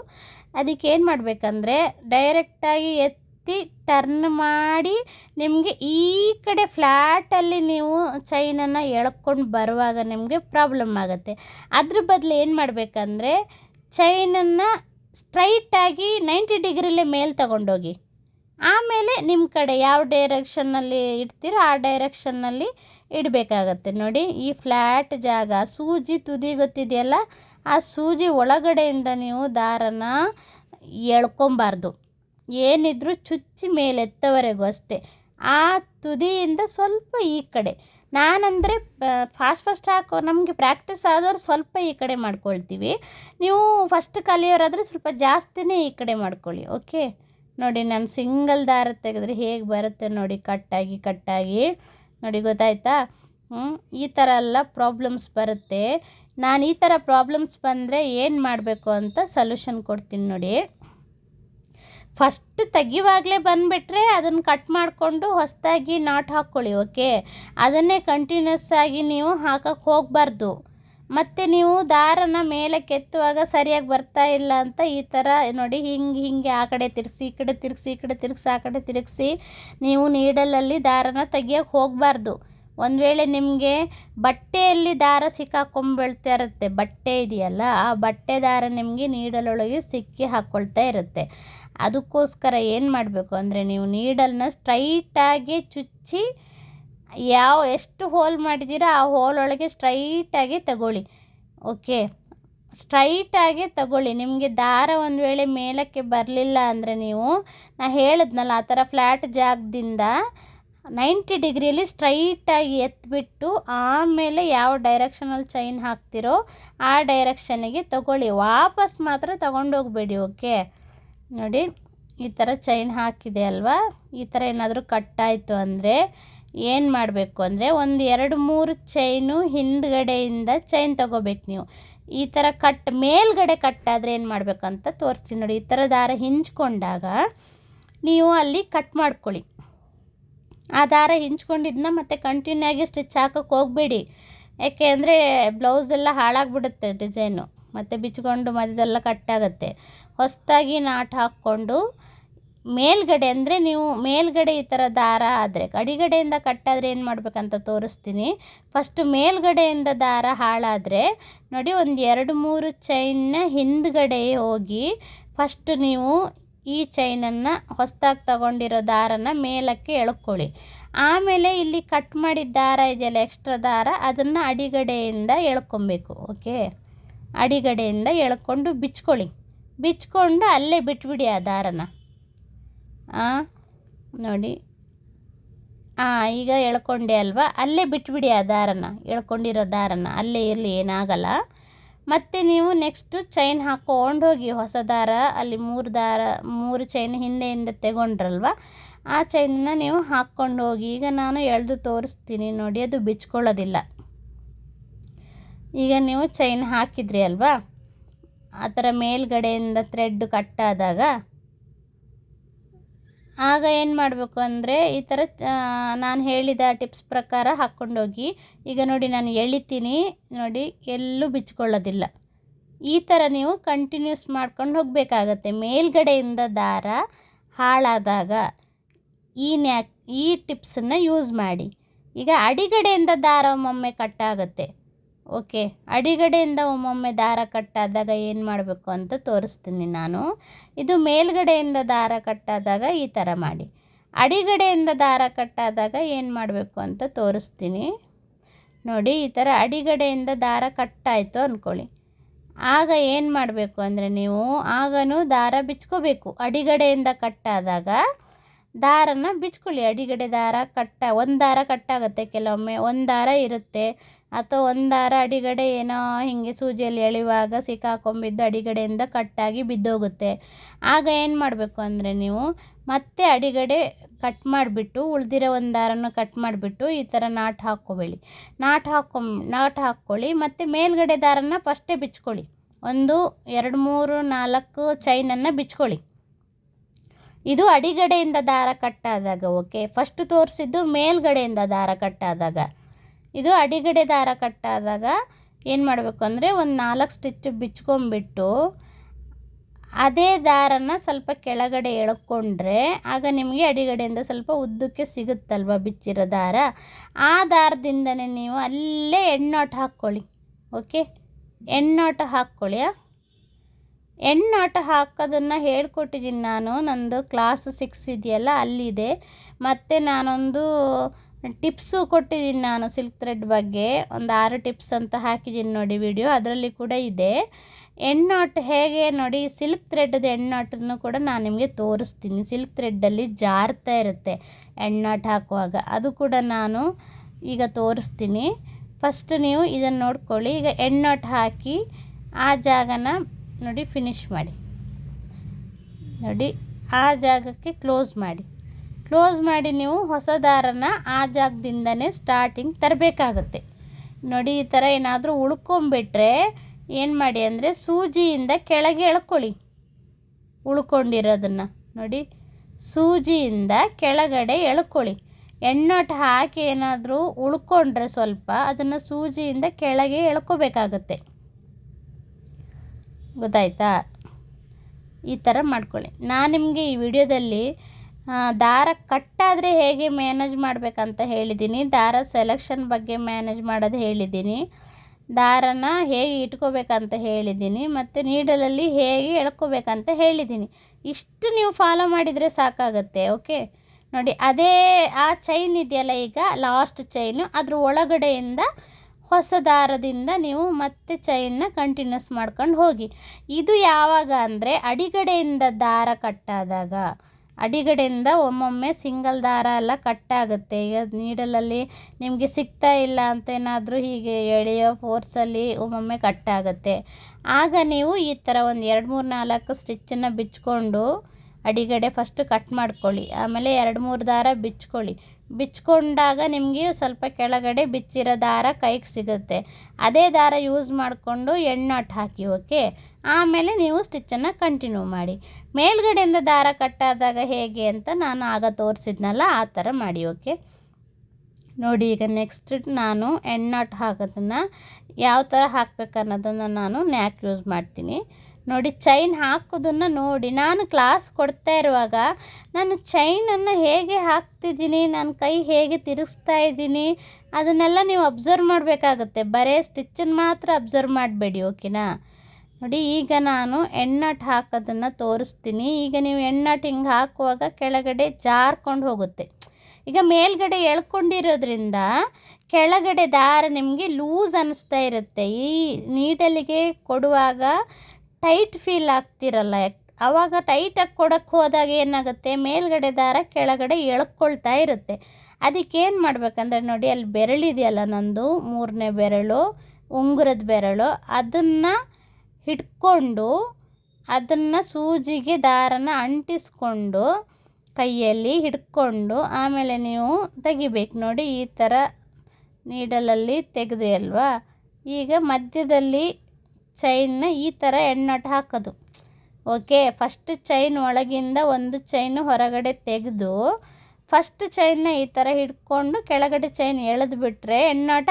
ಅದಕ್ಕೆ ಏನು ಮಾಡಬೇಕಂದ್ರೆ ಡೈರೆಕ್ಟಾಗಿ ಎತ್ತಿ ಟರ್ನ್ ಮಾಡಿ ನಿಮಗೆ ಈ ಕಡೆ ಫ್ಲ್ಯಾಟಲ್ಲಿ ನೀವು ಚೈನನ್ನು ಎಳ್ಕೊಂಡು ಬರುವಾಗ ನಿಮಗೆ ಪ್ರಾಬ್ಲಮ್ ಆಗುತ್ತೆ. ಅದ್ರ ಬದಲು ಏನು ಮಾಡಬೇಕಂದ್ರೆ ಚೈನನ್ನು ಸ್ಟ್ರೈಟಾಗಿ ನೈಂಟಿ ಡಿಗ್ರಿಲಿ ಮೇಲೆ ತಗೊಂಡೋಗಿ. ಆಮೇಲೆ ನಿಮ್ಮ ಕಡೆ ಯಾವ ಡೈರೆಕ್ಷನ್ನಲ್ಲಿ ಇಡ್ತೀರೋ ಆ ಡೈರೆಕ್ಷನ್ನಲ್ಲಿ ಇಡಬೇಕಾಗತ್ತೆ. ನೋಡಿ, ಈ ಫ್ಲ್ಯಾಟ್ ಜಾಗ, ಸೂಜಿ ತುದಿ ಗೊತ್ತಿದೆಯಲ್ಲ? ಆ ಸೂಜಿ ಒಳಗಡೆಯಿಂದ ನೀವು ದಾರನ ಎಳ್ಕೊಬಾರ್ದು. ಏನಿದ್ರೂ ಚುಚ್ಚಿ ಮೇಲೆ ಎತ್ತವರೆಗೂ ಅಷ್ಟೇ. ಆ ತುದಿಯಿಂದ ಸ್ವಲ್ಪ ಈ ಕಡೆ. ನಾನಂದರೆ ಫಾಸ್ಟ್ ಫಸ್ಟ್ ಹಾಕೋ, ನಮಗೆ ಪ್ರಾಕ್ಟೀಸ್ ಆದವ್ರು ಸ್ವಲ್ಪ ಈ ಕಡೆ ಮಾಡ್ಕೊಳ್ತೀವಿ. ನೀವು ಫಸ್ಟ್ ಕಲಿಯೋರಾದರೆ ಸ್ವಲ್ಪ ಜಾಸ್ತಿನೇ ಈ ಕಡೆ ಮಾಡ್ಕೊಳ್ಳಿ ಓಕೆ ನೋಡಿ, ನಾನು ಸಿಂಗಲ್ ದಾರ ತೆಗೆದ್ರೆ ಹೇಗೆ ಬರುತ್ತೆ ನೋಡಿ, ಕಟ್ಟಾಗಿ ಕಟ್ಟಾಗಿ. ನೋಡಿ, ಗೊತ್ತಾಯ್ತಾ? ಈ ಥರ ಎಲ್ಲ ಪ್ರಾಬ್ಲಮ್ಸ್ ಬರುತ್ತೆ. ನಾನು ಈ ಥರ ಪ್ರಾಬ್ಲಮ್ಸ್ ಬಂದರೆ ಏನು ಮಾಡಬೇಕು ಅಂತ ಸೊಲ್ಯೂಷನ್ ಕೊಡ್ತೀನಿ ನೋಡಿ. ಫಸ್ಟ್ ತೆಗಿವಾಗಲೇ ಬಂದುಬಿಟ್ರೆ ಅದನ್ನು ಕಟ್ ಮಾಡಿಕೊಂಡು ಹೊಸದಾಗಿ ನಾಟ್ ಹಾಕ್ಕೊಳ್ಳಿ ಓಕೆ ಅದನ್ನೇ ಕಂಟಿನ್ಯೂಸ್ ಆಗಿ ನೀವು ಹಾಕಕ್ಕೆ ಹೋಗಬಾರ್ದು. ಮತ್ತು ನೀವು ದಾರನ ಮೇಲೆ ಕೆತ್ತುವಾಗ ಸರಿಯಾಗಿ ಬರ್ತಾ ಇಲ್ಲ ಅಂತ ಈ ಥರ ನೋಡಿ, ಹಿಂಗೆ ಹಿಂಗೆ ಆ ಕಡೆ ತಿರುಗಿಸಿ, ಈ ಕಡೆ ತಿರುಗಿಸಿ, ಈ ಕಡೆ ತಿರುಗಿಸಿ, ಆ ಕಡೆ ತಿರುಗಿಸಿ ನೀವು ನೀಡಲಲ್ಲಿ ದಾರನ ತೆಗಿಯೋಕ್ಕೆ ಹೋಗಬಾರ್ದು. ಒಂದು ವೇಳೆ ನಿಮಗೆ ಬಟ್ಟೆಯಲ್ಲಿ ದಾರ ಸಿಕ್ಕಾಕೊಂಡ್ಬೀಳ್ತಾ ಇರುತ್ತೆ, ಬಟ್ಟೆ ಇದೆಯಲ್ಲ, ಆ ಬಟ್ಟೆ ದಾರ ನಿಮಗೆ ನೀಡಲೊಳಗೆ ಸಿಕ್ಕಿ ಹಾಕ್ಕೊಳ್ತಾ ಇರುತ್ತೆ. ಅದಕ್ಕೋಸ್ಕರ ಏನು ಮಾಡಬೇಕು ಅಂದರೆ ನೀವು ನೀಡಲನ್ನ ಸ್ಟ್ರೈಟಾಗಿ ಚುಚ್ಚಿ, ಯಾವ, ಎಷ್ಟು ಹೋಲ್ ಮಾಡಿದ್ದೀರಾ ಆ ಹೋಲ್ ಒಳಗೆ ಸ್ಟ್ರೈಟಾಗಿ ತಗೊಳ್ಳಿ, ಓಕೆ? ಸ್ಟ್ರೈಟಾಗಿ ತಗೊಳ್ಳಿ. ನಿಮಗೆ ದಾರ ಒಂದು ವೇಳೆ ಮೇಲಕ್ಕೆ ಬರಲಿಲ್ಲ ಅಂದರೆ ನೀವು, ನಾ ಹೇಳಿದ್ನಲ್ಲ, ಆ ಥರ ಫ್ಲ್ಯಾಟ್ ಜಾಗದಿಂದ ನೈಂಟಿ ಡಿಗ್ರಿಯಲ್ಲಿ ಸ್ಟ್ರೈಟಾಗಿ ಎತ್ಬಿಟ್ಟು ಆಮೇಲೆ ಯಾವ ಡೈರೆಕ್ಷನಲ್ಲಿ ಚೈನ್ ಹಾಕ್ತಿರೋ ಆ ಡೈರೆಕ್ಷನಿಗೆ ತಗೊಳ್ಳಿ. ವಾಪಸ್ ಮಾತ್ರ ತಗೊಂಡೋಗಬೇಡಿ, ಓಕೆ? ನೋಡಿ, ಈ ಥರ ಚೈನ್ ಹಾಕಿದೆ ಅಲ್ವಾ? ಈ ಥರ ಏನಾದರೂ ಕಟ್ಟಾಯಿತು ಅಂದರೆ ಏನು ಮಾಡಬೇಕು ಅಂದರೆ ಒಂದು ಎರಡು ಮೂರು ಚೈನು ಹಿಂದ್ಗಡೆಯಿಂದ ಚೈನ್ ತಗೋಬೇಕು ನೀವು. ಈ ಥರ ಕಟ್ ಮೇಲ್ಗಡೆ ಕಟ್ಟಾದರೆ ಏನು ಮಾಡಬೇಕಂತ ತೋರಿಸ್ತೀನಿ ನೋಡಿ. ಈ ಥರ ದಾರ ಹಿಂಚ್ಕೊಂಡಾಗ ನೀವು ಅಲ್ಲಿ ಕಟ್ ಮಾಡ್ಕೊಳ್ಳಿ. ಆ ದಾರ ಹಿಂಚ್ಕೊಂಡಿದ್ದನ್ನ ಮತ್ತೆ ಕಂಟಿನ್ಯೂ ಆಗಿ ಸ್ಟಿಚ್ ಹಾಕೋಕ್ಕೆ ಹೋಗಬೇಡಿ. ಯಾಕೆ ಅಂದರೆ ಬ್ಲೌಸ್ ಎಲ್ಲ ಹಾಳಾಗ್ಬಿಡುತ್ತೆ ಡಿಸೈನು ಮತ್ತು ಬಿಚ್ಕೊಂಡು ಮಧ್ಯದೆಲ್ಲ ಕಟ್ಟಾಗುತ್ತೆ ಹೊಸದಾಗಿ ನಾಟ್ ಹಾಕ್ಕೊಂಡು ಮೇಲ್ಗಡೆ ಅಂದರೆ ನೀವು ಮೇಲ್ಗಡೆ ಈ ಥರ ದಾರ ಆದರೆ ಅಡಿಗಡೆಯಿಂದ ಕಟ್ಟಾದರೆ ಏನು ಮಾಡಬೇಕಂತ ತೋರಿಸ್ತೀನಿ. ಫಸ್ಟು ಮೇಲ್ಗಡೆಯಿಂದ ದಾರ ಹಾಳಾದರೆ ನೋಡಿ ಒಂದು ಎರಡು ಮೂರು ಚೈನ್ನ ಹಿಂದ್ಗಡೆ ಹೋಗಿ ಫಸ್ಟ್ ನೀವು ಈ ಚೈನನ್ನು ಹೊಸ್ದಾಗಿ ತಗೊಂಡಿರೋ ದಾರನ ಮೇಲಕ್ಕೆ ಎಳ್ಕೊಳ್ಳಿ. ಆಮೇಲೆ ಇಲ್ಲಿ ಕಟ್ ಮಾಡಿದ ದಾರ ಇದೆಯಲ್ಲ ಎಕ್ಸ್ಟ್ರಾ ದಾರ, ಅದನ್ನು ಅಡಿಗಡೆಯಿಂದ ಎಳ್ಕೊಬೇಕು ಓಕೆ ಅಡಿಗಡೆಯಿಂದ ಎಳ್ಕೊಂಡು ಬಿಚ್ಕೊಳ್ಳಿ. ಬಿಚ್ಕೊಂಡು ಅಲ್ಲೇ ಬಿಟ್ಬಿಡಿ ಆ ದಾರನ. ನೋಡಿ. ಹಾಂ ಈಗ ಎಳ್ಕೊಂಡೆ ಅಲ್ವಾ? ಅಲ್ಲೇ ಬಿಟ್ಬಿಡಿ ಆ ದಾರನ, ಎಳ್ಕೊಂಡಿರೋ ದಾರನ. ಅಲ್ಲೇ ಇರಲಿ, ಏನಾಗಲ್ಲ. ಮತ್ತು ನೀವು ನೆಕ್ಸ್ಟು ಚೈನ್ ಹಾಕ್ಕೊಂಡು ಹೋಗಿ, ಹೊಸ ದಾರ, ಅಲ್ಲಿ ಮೂರು ದಾರ, ಮೂರು ಚೈನ್ ಹಿಂದೆಯಿಂದ ತೆಗೊಂಡ್ರಲ್ವ? ಆ ಚೈನನ್ನ ನೀವು ಹಾಕ್ಕೊಂಡು ಹೋಗಿ, ಈಗ ನಾನು ಎಳೆದು ತೋರಿಸ್ತೀನಿ ನೋಡಿ, ಅದು ಬಿಚ್ಕೊಳ್ಳೋದಿಲ್ಲ. ಈಗ ನೀವು ಚೈನ್ ಹಾಕಿದ್ರಿ ಅಲ್ವಾ? ಆ ಥರ ಮೇಲ್ಗಡೆಯಿಂದ ಥ್ರೆಡ್ ಕಟ್ಟಾದಾಗ ಆಗ ಏನು ಮಾಡಬೇಕು ಅಂದರೆ ಈ ಥರ ನಾನು ಹೇಳಿದ ಟಿಪ್ಸ್ ಪ್ರಕಾರ ಹಾಕ್ಕೊಂಡೋಗಿ, ಈಗ ನೋಡಿ ನಾನು ಎಳಿತೀನಿ, ನೋಡಿ ಎಲ್ಲೂ ಬಿಚ್ಕೊಳ್ಳೋದಿಲ್ಲ. ಈ ಥರ ನೀವು ಕಂಟಿನ್ಯೂಸ್ ಮಾಡ್ಕೊಂಡು ಹೋಗಬೇಕಾಗತ್ತೆ. ಮೇಲ್ಗಡೆಯಿಂದ ದಾರ ಹಾಳಾದಾಗ ಈ ನ್ಯಾಕ್ ಈ ಟಿಪ್ಸನ್ನು ಯೂಸ್ ಮಾಡಿ. ಈಗ ಅಡಿಗಡೆಯಿಂದ ದಾರ ಒಮ್ಮೊಮ್ಮೆ ಕಟ್ಟಾಗುತ್ತೆ ಓಕೆ, ಅಡಿಗಡೆಯಿಂದ ಒಮ್ಮೊಮ್ಮೆ ದಾರ ಕಟ್ಟಾದಾಗ ಏನು ಮಾಡಬೇಕು ಅಂತ ತೋರಿಸ್ತೀನಿ ನಾನು. ಇದು ಮೇಲ್ಗಡೆಯಿಂದ ದಾರ ಕಟ್ಟಾದಾಗ ಈ ಥರ ಮಾಡಿ. ಅಡಿಗಡೆಯಿಂದ ದಾರ ಕಟ್ಟಾದಾಗ ಏನು ಮಾಡಬೇಕು ಅಂತ ತೋರಿಸ್ತೀನಿ. ನೋಡಿ, ಈ ಥರ ಅಡಿಗಡೆಯಿಂದ ದಾರ ಕಟ್ಟಾಯಿತು ಅಂದ್ಕೊಳ್ಳಿ ಆಗ ಏನು ಮಾಡಬೇಕು ಅಂದರೆ ನೀವು ಆಗನೂ ದಾರ ಬಿಚ್ಕೋಬೇಕು. ಅಡಿಗಡೆಯಿಂದ ಕಟ್ಟಾದಾಗ ದಾರನ ಬಿಚ್ಕೊಳ್ಳಿ. ಅಡಿಗಡೆ ದಾರ ಕಟ್ಟ, ಒಂದು ದಾರ ಕಟ್ಟಾಗುತ್ತೆ, ಕೆಲವೊಮ್ಮೆ ಒಂದು ದಾರ ಇರುತ್ತೆ. ಅಥವಾ ಒಂದು ದಾರ ಅಡಿಗಡೆ ಏನೋ ಹೀಗೆ ಸೂಜಿಯಲ್ಲಿ ಎಳೆಯುವಾಗ ಸಿಕ್ಕಾಕೊಂಬಿದ್ದು ಅಡಿಗಡೆಯಿಂದ ಕಟ್ಟಾಗಿ ಬಿದ್ದೋಗುತ್ತೆ. ಆಗ ಏನು ಮಾಡಬೇಕು ಅಂದರೆ ನೀವು ಮತ್ತೆ ಅಡಿಗಡೆ ಕಟ್ ಮಾಡಿಬಿಟ್ಟು ಉಳಿದಿರೋ ಒಂದು ದಾರನ ಕಟ್ ಮಾಡಿಬಿಟ್ಟು ಈ ಥರ ನಾಟ್ ಹಾಕ್ಕೊಬೇಡಿ. ನಾಟ್ ಹಾಕ್ಕೊಂ, ನಾಟ್ ಹಾಕ್ಕೊಳ್ಳಿ ಮತ್ತು ಮೇಲ್ಗಡೆ ದಾರನ ಫಸ್ಟೇ ಬಿಚ್ಕೊಳ್ಳಿ. ಒಂದು, ಎರಡು, ಮೂರು, ನಾಲ್ಕು ಚೈನನ್ನು ಬಿಚ್ಕೊಳ್ಳಿ. ಇದು ಅಡಿಗಡೆಯಿಂದ ದಾರ ಕಟ್ಟಾದಾಗ, ಓಕೆ? ಫಸ್ಟ್ ತೋರಿಸಿದ್ದು ಮೇಲ್ಗಡೆಯಿಂದ ದಾರ ಕಟ್ಟಾದಾಗ. ಇದು ಅಡಿಗಡೆ ದಾರ ಕಟ್ಟಾದಾಗ ಏನು ಮಾಡಬೇಕು ಅಂದರೆ ಒಂದು ನಾಲ್ಕು ಸ್ಟಿಚ್ ಬಿಚ್ಕೊಂಡ್ಬಿಟ್ಟು ಅದೇ ದಾರನ ಸ್ವಲ್ಪ ಕೆಳಗಡೆ ಎಳ್ಕೊಂಡ್ರೆ ಆಗ ನಿಮಗೆ ಅಡಿಗಡೆಯಿಂದ ಸ್ವಲ್ಪ ಉದ್ದಕ್ಕೆ ಸಿಗುತ್ತಲ್ವ ಬಿಚ್ಚಿರೋ ದಾರ? ಆ ದಾರದಿಂದನೇ ನೀವು ಅಲ್ಲೇ ಎಣ್ಣೋಟ ಹಾಕ್ಕೊಳ್ಳಿ ಓಕೆ ಎಣ್ಣೋಟ ಹಾಕ್ಕೊಳ್ಳಿ ಎಣ್ಣೋಟ ಹಾಕೋದನ್ನು ಹೇಳ್ಕೊಟ್ಟಿದ್ದೀನಿ ನಾನು, ನಂದು ಕ್ಲಾಸ್ ಸಿಕ್ಸ್ ಇದೆಯಲ್ಲ, ಅಲ್ಲಿದೆ. ಮತ್ತು ನಾನೊಂದು ಟಿಪ್ಸು ಕೊಟ್ಟಿದ್ದೀನಿ ನಾನು ಸಿಲ್ಕ್ ಥ್ರೆಡ್ ಬಗ್ಗೆ. ಒಂದು ಆರು ಟಿಪ್ಸ್ ಅಂತ ಹಾಕಿದ್ದೀನಿ ನೋಡಿ ವಿಡಿಯೋ, ಅದರಲ್ಲಿ ಕೂಡ ಇದೆ. ಎಣ್ಣಾಟ್ ಹೇಗೆ ನೋಡಿ ಸಿಲ್ಕ್ ಥ್ರೆಡ್ದು ಎಣ್ಣಾಟನ್ನು ಕೂಡ ನಾನು ನಿಮಗೆ ತೋರಿಸ್ತೀನಿ. ಸಿಲ್ಕ್ ಥ್ರೆಡ್ಡಲ್ಲಿ ಜಾರ್ತಾ ಇರುತ್ತೆ ಎಣ್ಣಾಟ್ ಹಾಕುವಾಗ. ಅದು ಕೂಡ ನಾನು ಈಗ ತೋರಿಸ್ತೀನಿ. ಫಸ್ಟ್ ನೀವು ಇದನ್ನು ನೋಡ್ಕೊಳ್ಳಿ. ಈಗ ಎಣ್ಣಾಟ್ ಹಾಕಿ ಆ ಜಾಗನ ನೋಡಿ ಫಿನಿಶ್ ಮಾಡಿ. ನೋಡಿ, ಆ ಜಾಗಕ್ಕೆ ಕ್ಲೋಸ್ ಮಾಡಿ. ಕ್ಲೋಸ್ ಮಾಡಿ ನೀವು ಹೊಸ ದಾರನ ಆ ಜಾಗದಿಂದನೇ ಸ್ಟಾರ್ಟಿಂಗ್ ತರಬೇಕಾಗುತ್ತೆ. ನೋಡಿ, ಈ ಥರ ಏನಾದರೂ ಉಳ್ಕೊಂಬಿಟ್ರೆ ಏನು ಮಾಡಿ ಅಂದರೆ ಸೂಜಿಯಿಂದ ಕೆಳಗೆ ಎಳ್ಕೊಳ್ಳಿ. ಉಳ್ಕೊಂಡಿರೋದನ್ನು. ನೋಡಿ, ಸೂಜಿಯಿಂದ ಕೆಳಗಡೆ ಎಳ್ಕೊಳ್ಳಿ. ಎಣ್ಣೊಟ್ಟು ಹಾಕಿ ಏನಾದರೂ ಉಳ್ಕೊಂಡ್ರೆ ಸ್ವಲ್ಪ ಅದನ್ನು ಸೂಜಿಯಿಂದ ಕೆಳಗೆ ಎಳ್ಕೋಬೇಕಾಗತ್ತೆ. ಗೊತ್ತಾಯ್ತಾ? ಈ ಥರ ಮಾಡ್ಕೊಳ್ಳಿ. ನಾನು ನಿಮಗೆ ಈ ವಿಡಿಯೋದಲ್ಲಿ ದಾರ ಕಟ್ಟಾದರೆ ಹೇಗೆ ಮ್ಯಾನೇಜ್ ಮಾಡಬೇಕಂತ ಹೇಳಿದ್ದೀನಿ ದಾರ ಸೆಲೆಕ್ಷನ್ ಬಗ್ಗೆ ಮ್ಯಾನೇಜ್ ಮಾಡೋದು ಹೇಳಿದ್ದೀನಿ ದಾರನ ಹೇಗೆ ಇಟ್ಕೋಬೇಕಂತ ಹೇಳಿದ್ದೀನಿ ಮತ್ತು ನೀಡಲಲ್ಲಿ ಹೇಗೆ ಎಳ್ಕೋಬೇಕಂತ ಹೇಳಿದ್ದೀನಿ ಇಷ್ಟು ನೀವು ಫಾಲೋ ಮಾಡಿದರೆ ಸಾಕಾಗುತ್ತೆ ಓಕೆ ನೋಡಿ, ಅದೇ ಆ ಚೈನ್ ಇದೆಯಲ್ಲ ಈಗ ಲಾಸ್ಟ್ ಚೈನು ಅದ್ರ ಒಳಗಡೆಯಿಂದ ಹೊಸ ದಾರದಿಂದ ನೀವು ಮತ್ತೆ ಚೈನ್ನ ಕಂಟಿನ್ಯೂಸ್ ಮಾಡ್ಕೊಂಡು ಹೋಗಿ. ಇದು ಯಾವಾಗ ಅಂದರೆ ಅಡಿಗಡೆಯಿಂದ ದಾರ ಕಟ್ಟಾದಾಗ. ಅಡಿಗಡೆಯಿಂದ ಒಮ್ಮೊಮ್ಮೆ ಸಿಂಗಲ್ ದಾರ ಎಲ್ಲ ಕಟ್ಟಾಗುತ್ತೆ ಈಗ ನೀಡಲಲ್ಲಿ ನಿಮಗೆ ಸಿಗ್ತಾ ಇಲ್ಲ ಅಂತ ಏನಾದರೂ ಹೀಗೆ ಎಳೆಯೋ ಫೋರ್ಸಲ್ಲಿ ಒಮ್ಮೊಮ್ಮೆ ಕಟ್ಟಾಗುತ್ತೆ ಆಗ ನೀವು ಈ ಥರ ಒಂದು ಎರಡು ಮೂರು ನಾಲ್ಕು ಸ್ಟಿಚ್ಚನ್ನು ಬಿಚ್ಚಿಕೊಂಡು ಅಡಿಗಡೆ ಫಸ್ಟು ಕಟ್ ಮಾಡ್ಕೊಳ್ಳಿ. ಆಮೇಲೆ ಎರಡು ಮೂರು ದಾರ ಬಿಚ್ಕೊಳ್ಳಿ. ಬಿಚ್ಕೊಂಡಾಗ ನಿಮಗೆ ಸ್ವಲ್ಪ ಕೆಳಗಡೆ ಬಿಚ್ಚಿರೋ ದಾರ ಕೈಗೆ ಸಿಗುತ್ತೆ. ಅದೇ ದಾರ ಯೂಸ್ ಮಾಡಿಕೊಂಡು ಎಣ್ಣಾಟ್ ಹಾಕಿ ಓಕೆ ಆಮೇಲೆ ನೀವು ಸ್ಟಿಚ್ಚನ್ನು ಕಂಟಿನ್ಯೂ ಮಾಡಿ. ಮೇಲ್ಗಡೆಯಿಂದ ದಾರ ಕಟ್ಟಾದಾಗ ಹೇಗೆ ಅಂತ ನಾನು ಆಗ ತೋರಿಸಿದ್ನಲ್ಲ, ಆ ಥರ ಮಾಡಿ ಓಕೆ ನೋಡಿ, ಈಗ ನೆಕ್ಸ್ಟ್ ನಾನು ಎಣ್ಣಾಟ್ ಹಾಕೋದನ್ನು ಯಾವ ಥರ ಹಾಕ್ಬೇಕು ಅನ್ನೋದನ್ನು ನಾನು ನ್ಯಾಕ್ ಯೂಸ್ ಮಾಡ್ತೀನಿ. ನೋಡಿ ಚೈನ್ ಹಾಕೋದನ್ನು ನೋಡಿ. ನಾನು ಕ್ಲಾಸ್ ಕೊಡ್ತಾ ಇರುವಾಗ ನಾನು ಚೈನನ್ನು ಹೇಗೆ ಹಾಕ್ತಿದ್ದೀನಿ ನನ್ನ ಕೈ ಹೇಗೆ ತಿರುಗಿಸ್ತಾ ಇದ್ದೀನಿ, ಅದನ್ನೆಲ್ಲ ನೀವು ಅಬ್ಸರ್ವ್ ಮಾಡಬೇಕಾಗುತ್ತೆ. ಬರೇ ಸ್ಟಿಚ್ಚನ್ನು ಮಾತ್ರ ಅಬ್ಸರ್ವ್ ಮಾಡಬೇಡಿ ಓಕೆನಾ ನೋಡಿ, ಈಗ ನಾನು ಎಣ್ಣಾಟ್ ಹಾಕೋದನ್ನು ತೋರಿಸ್ತೀನಿ. ಈಗ ನೀವು ಎಣ್ಣಾಟ್ ಹಿಂಗೆ ಹಾಕುವಾಗ ಕೆಳಗಡೆ ಜಾರ್ಕೊಂಡು ಹೋಗುತ್ತೆ. ಈಗ ಮೇಲ್ಗಡೆ ಎಳ್ಕೊಂಡಿರೋದ್ರಿಂದ ಕೆಳಗಡೆ ದಾರ ನಿಮಗೆ ಲೂಸ್ ಅನ್ನಿಸ್ತಾ ಇರುತ್ತೆ. ಈ ನೀಡಲಿಗೆ ಕೊಡುವಾಗ ಟೈಟ್ ಫೀಲ್ ಆಗ್ತಿರಲ್ಲ. ಆವಾಗ ಟೈಟಾಗಿ ಕೊಡೋಕ್ಕೆ ಹೋದಾಗ ಏನಾಗುತ್ತೆ? ಮೇಲ್ಗಡೆ ದಾರ ಕೆಳಗಡೆ ಎಳ್ಕೊಳ್ತಾ ಇರುತ್ತೆ. ಅದಕ್ಕೇನು ಮಾಡಬೇಕಂದ್ರೆ ನೋಡಿ, ಅಲ್ಲಿ ಬೆರಳಿದೆಯಲ್ಲ ನಂದು ಮೂರನೇ ಬೆರಳು, ಉಂಗುರದ ಬೆರಳು, ಅದನ್ನು ಹಿಡ್ಕೊಂಡು ಅದನ್ನು ಸೂಜಿಗೆ ದಾರನ ಅಂಟಿಸ್ಕೊಂಡು ಕೈಯಲ್ಲಿ ಹಿಡ್ಕೊಂಡು ಆಮೇಲೆ ನೀವು ತೆಗಿಬೇಕು. ನೋಡಿ, ಈ ಥರ ನೀಡಲಲ್ಲಿ ತೆಗೆದ್ರಿ ಅಲ್ವಾ? ಈಗ ಮಧ್ಯದಲ್ಲಿ ಚೈನ್ನ ಈ ಥರ ಎಣ್ಣಾಟ ಹಾಕೋದು. ಓಕೆ ಫಸ್ಟ್ ಚೈನ್ ಒಳಗಿಂದ ಒಂದು ಚೈನು ಹೊರಗಡೆ ತೆಗೆದು ಫಸ್ಟ್ ಚೈನ್ನ ಈ ಥರ ಹಿಡ್ಕೊಂಡು ಕೆಳಗಡೆ ಚೈನ್ ಎಳೆದು ಬಿಟ್ಟರೆ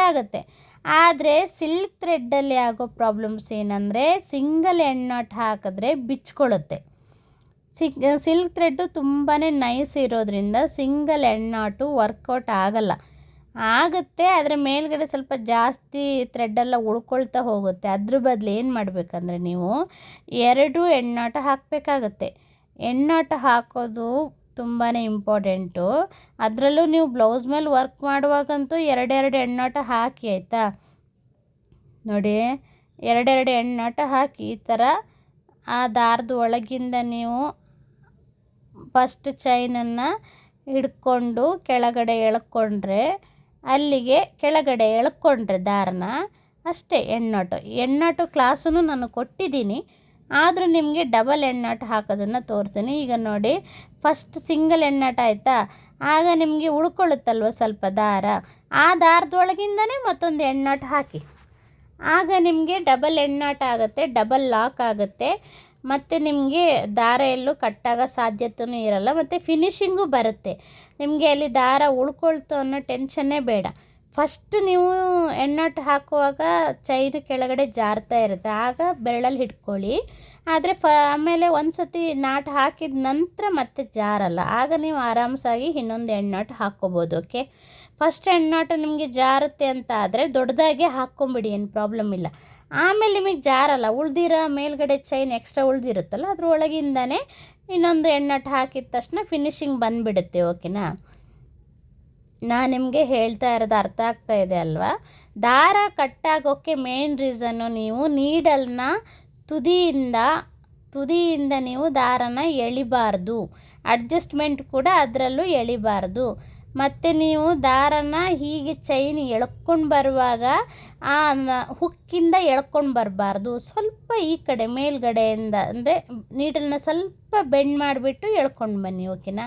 ಆಗುತ್ತೆ. ಆದರೆ ಸಿಲ್ಕ್ ಥ್ರೆಡ್ಡಲ್ಲಿ ಆಗೋ ಪ್ರಾಬ್ಲಮ್ಸ್ ಏನಂದರೆ ಸಿಂಗಲ್ ಎಣ್ಣಾಟ್ ಹಾಕಿದ್ರೆ ಬಿಚ್ಕೊಳ್ಳುತ್ತೆ ಸಿಗ್ ಸಿಲ್ಕ್ ಥ್ರೆಡ್ಡು ತುಂಬಾ ನೈಸ್ ಇರೋದ್ರಿಂದ ಸಿಂಗಲ್ ಎಣ್ಣಾಟು ವರ್ಕೌಟ್ ಆಗಲ್ಲ. ಆಗುತ್ತೆ ಅದರ ಮೇಲ್ಗಡೆ ಸ್ವಲ್ಪ ಜಾಸ್ತಿ ಥ್ರೆಡ್ಡೆಲ್ಲ ಉಳ್ಕೊಳ್ತಾ ಹೋಗುತ್ತೆ. ಅದ್ರ ಬದಲು ಏನು ಮಾಡಬೇಕಂದ್ರೆ ನೀವು ಎರಡು ಎಣ್ಣಾಟ ಹಾಕಬೇಕಾಗತ್ತೆ. ಎಣ್ಣಾಟ ಹಾಕೋದು ತುಂಬಾ ಇಂಪಾರ್ಟೆಂಟು ಅದರಲ್ಲೂ ನೀವು ಬ್ಲೌಸ್ ಮೇಲೆ ವರ್ಕ್ ಮಾಡುವಾಗಂತೂ ಎರಡೆರಡು ಎಣ್ಣಾಟ ಹಾಕಿ, ಆಯಿತಾ? ನೋಡಿ, ಎರಡೆರಡು ಎಣ್ಣಾಟ ಹಾಕಿ, ಈ ಥರ ಆ ದಾರದ ಒಳಗಿಂದ ನೀವು ಫಸ್ಟ್ ಚೈನನ್ನು ಹಿಡ್ಕೊಂಡು ಕೆಳಗಡೆ ಎಳ್ಕೊಂಡ್ರೆ ಅಲ್ಲಿಗೆ ಕೆಳಗಡೆ ಎಳ್ಕೊಂಡ್ರೆ ದಾರನ? ಅಷ್ಟೇ, ಎಣ್ಣಾಟು. ಎಣ್ಣಾಟು ಕ್ಲಾಸೂ ನಾನು ಕೊಟ್ಟಿದ್ದೀನಿ. ಆದರೂ ನಿಮಗೆ ಡಬಲ್ ಎಣ್ಣಾಟ ಹಾಕೋದನ್ನು ತೋರಿಸ್ತೀನಿ ಈಗ ನೋಡಿ ಫಸ್ಟ್ ಸಿಂಗಲ್ ಎಣ್ಣಾಟ ಆಯಿತಾ? ಆಗ ನಿಮಗೆ ಉಳ್ಕೊಳ್ಳುತ್ತಲ್ವ ಸ್ವಲ್ಪ ದಾರ? ಆ ದಾರದೊಳಗಿಂದನೇ ಮತ್ತೊಂದು ಎಣ್ಣಾಟ ಹಾಕಿ. ಆಗ ನಿಮಗೆ ಡಬಲ್ ಎಣ್ಣಾಟ ಆಗುತ್ತೆ, ಡಬಲ್ ಲಾಕ್ ಆಗುತ್ತೆ. ಮತ್ತು ನಿಮಗೆ ದಾರ ಎಲ್ಲೂ ಕಟ್ಟಾಗೋ ಸಾಧ್ಯತೆಯೂ ಇರಲ್ಲ, ಮತ್ತು ಫಿನಿಷಿಂಗು ಬರುತ್ತೆ. ನಿಮಗೆ ಅಲ್ಲಿ ದಾರ ಉಳ್ಕೊಳ್ತು ಅನ್ನೋ ಟೆನ್ಷನ್ನೇ ಬೇಡ. ಫಸ್ಟ್ ನೀವು ಎಣ್ಣಾಟು ಹಾಕುವಾಗ ಚೈನ್ ಕೆಳಗಡೆ ಜಾರ್ತಾ ಇರುತ್ತೆ, ಆಗ ಬೆರಳಲ್ಲಿ ಹಿಡ್ಕೊಳ್ಳಿ. ಆದರೆ ಫ, ಆಮೇಲೆ ಒಂದು ಸತಿ ನಾಟ್ ಹಾಕಿದ ನಂತರ ಮತ್ತೆ ಜಾರಲ್ಲ, ಆಗ ನೀವು ಆರಾಮ್ಸಾಗಿ ಇನ್ನೊಂದು ಎಣ್ಣಾಟು ಹಾಕ್ಕೋಬೋದು ಓಕೆ ಫಸ್ಟ್ ಎಣ್ಣಾಟು ನಿಮಗೆ ಜಾರುತ್ತೆ ಅಂತ ಆದರೆ ದೊಡ್ಡದಾಗೆ ಹಾಕ್ಕೊಂಬಿಡಿ, ಏನು ಪ್ರಾಬ್ಲಮ್ ಇಲ್ಲ. ಆಮೇಲೆ ನಿಮಗೆ ಜಾರಲ್ಲ, ಉಳ್ದಿರೋ ಮೇಲ್ಗಡೆ ಚೈನ್ ಎಕ್ಸ್ಟ್ರಾ ಉಳ್ದಿರುತ್ತಲ್ಲ ಅದ್ರ ಒಳಗಿಂದನೇ ಇನ್ನೊಂದು ಎಣ್ಣಟ್ಟು ಹಾಕಿದ ತಕ್ಷಣ ಫಿನಿಶಿಂಗ್ ಬಂದುಬಿಡುತ್ತೆ ಓಕೆನಾ ನಾನು ನಿಮಗೆ ಹೇಳ್ತಾ ಇರೋದು ಅರ್ಥ ಆಗ್ತಾ ಇದೆ ಅಲ್ವಾ? ದಾರ ಕಟ್ಟಾಗೋಕ್ಕೆ ಮೇನ್ ರೀಸನ್ನು ನೀವು ನೀಡಲ್ನ ತುದಿಯಿಂದ ತುದಿಯಿಂದ ನೀವು ದಾರನ ಎಳಿಬಾರ್ದು. ಅಡ್ಜಸ್ಟ್ಮೆಂಟ್ ಕೂಡ ಅದರಲ್ಲೂ ಎಳಿಬಾರ್ದು. ಮತ್ತು ನೀವು ದಾರನ ಹೀಗೆ ಚೈನ್ ಎಳ್ಕೊಂಡು ಬರುವಾಗ ಆ ಹುಕ್ಕಿಂದ ಎಳ್ಕೊಂಡು ಬರಬಾರ್ದು. ಸ್ವಲ್ಪ ಈ ಕಡೆ ಮೇಲ್ಗಡೆಯಿಂದ ಅಂದರೆ ನೀಡಲನ್ನ ಸ್ವಲ್ಪ ಬೆಂಡ್ ಮಾಡಿಬಿಟ್ಟು ಎಳ್ಕೊಂಡು ಬನ್ನಿ ಓಕೆನಾ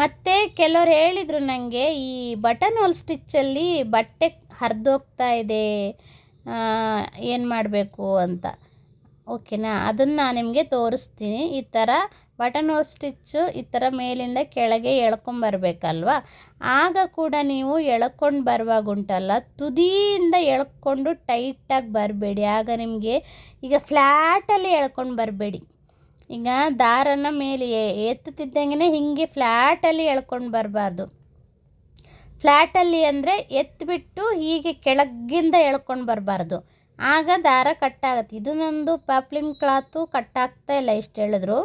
ಮತ್ತು ಕೆಲವ್ರು ಹೇಳಿದರು ನನಗೆ ಈ ಬಟನ್ ಹೋಲ್ ಸ್ಟಿಚ್ಚಲ್ಲಿ ಬಟ್ಟೆ ಹರಿದೋಗ್ತಾ ಇದೆ ಏನು ಮಾಡಬೇಕು ಅಂತ. ಓಕೆನಾ? ಅದನ್ನು ನಾನು ನಿಮಗೆ ತೋರಿಸ್ತೀನಿ. ಈ ಥರ ಬಟನ್ ಓ ಸ್ಟಿಚ್ಚು ಈ ಥರ ಮೇಲಿಂದ ಕೆಳಗೆ ಎಳ್ಕೊಂಬರ್ಬೇಕಲ್ವ ಆಗ ಕೂಡ ನೀವು ಎಳ್ಕೊಂಡು ಬರುವಾಗ ಉಂಟಲ್ಲ, ತುದಿಯಿಂದ ಎಳ್ಕೊಂಡು ಟೈಟಾಗಿ ಬರಬೇಡಿ. ಆಗ ನಿಮಗೆ ಈಗ ಫ್ಲ್ಯಾಟಲ್ಲಿ ಎಳ್ಕೊಂಡು ಬರಬೇಡಿ. ಈಗ ದಾರನ ಮೇಲೆ ಎತ್ತುತ್ತಿದ್ದಂಗೆ ಹೀಗೆ ಫ್ಲ್ಯಾಟಲ್ಲಿ ಎಳ್ಕೊಂಡು ಬರಬಾರ್ದು. ಫ್ಲ್ಯಾಟಲ್ಲಿ ಅಂದರೆ ಎತ್ತಿಬಿಟ್ಟು ಹೀಗೆ ಕೆಳಗಿಂದ ಎಳ್ಕೊಂಡು ಬರಬಾರ್ದು. ಆಗ ದಾರ ಕಟ್ಟಾಗತ್ತೆ. ಇದು ನಂದು ಪಾಪ್ಲಿನ್ ಕ್ಲಾತು ಕಟ್ಟಾಗ್ತಾ ಇಲ್ಲ ಇಷ್ಟು ಹೇಳಿದ್ರು.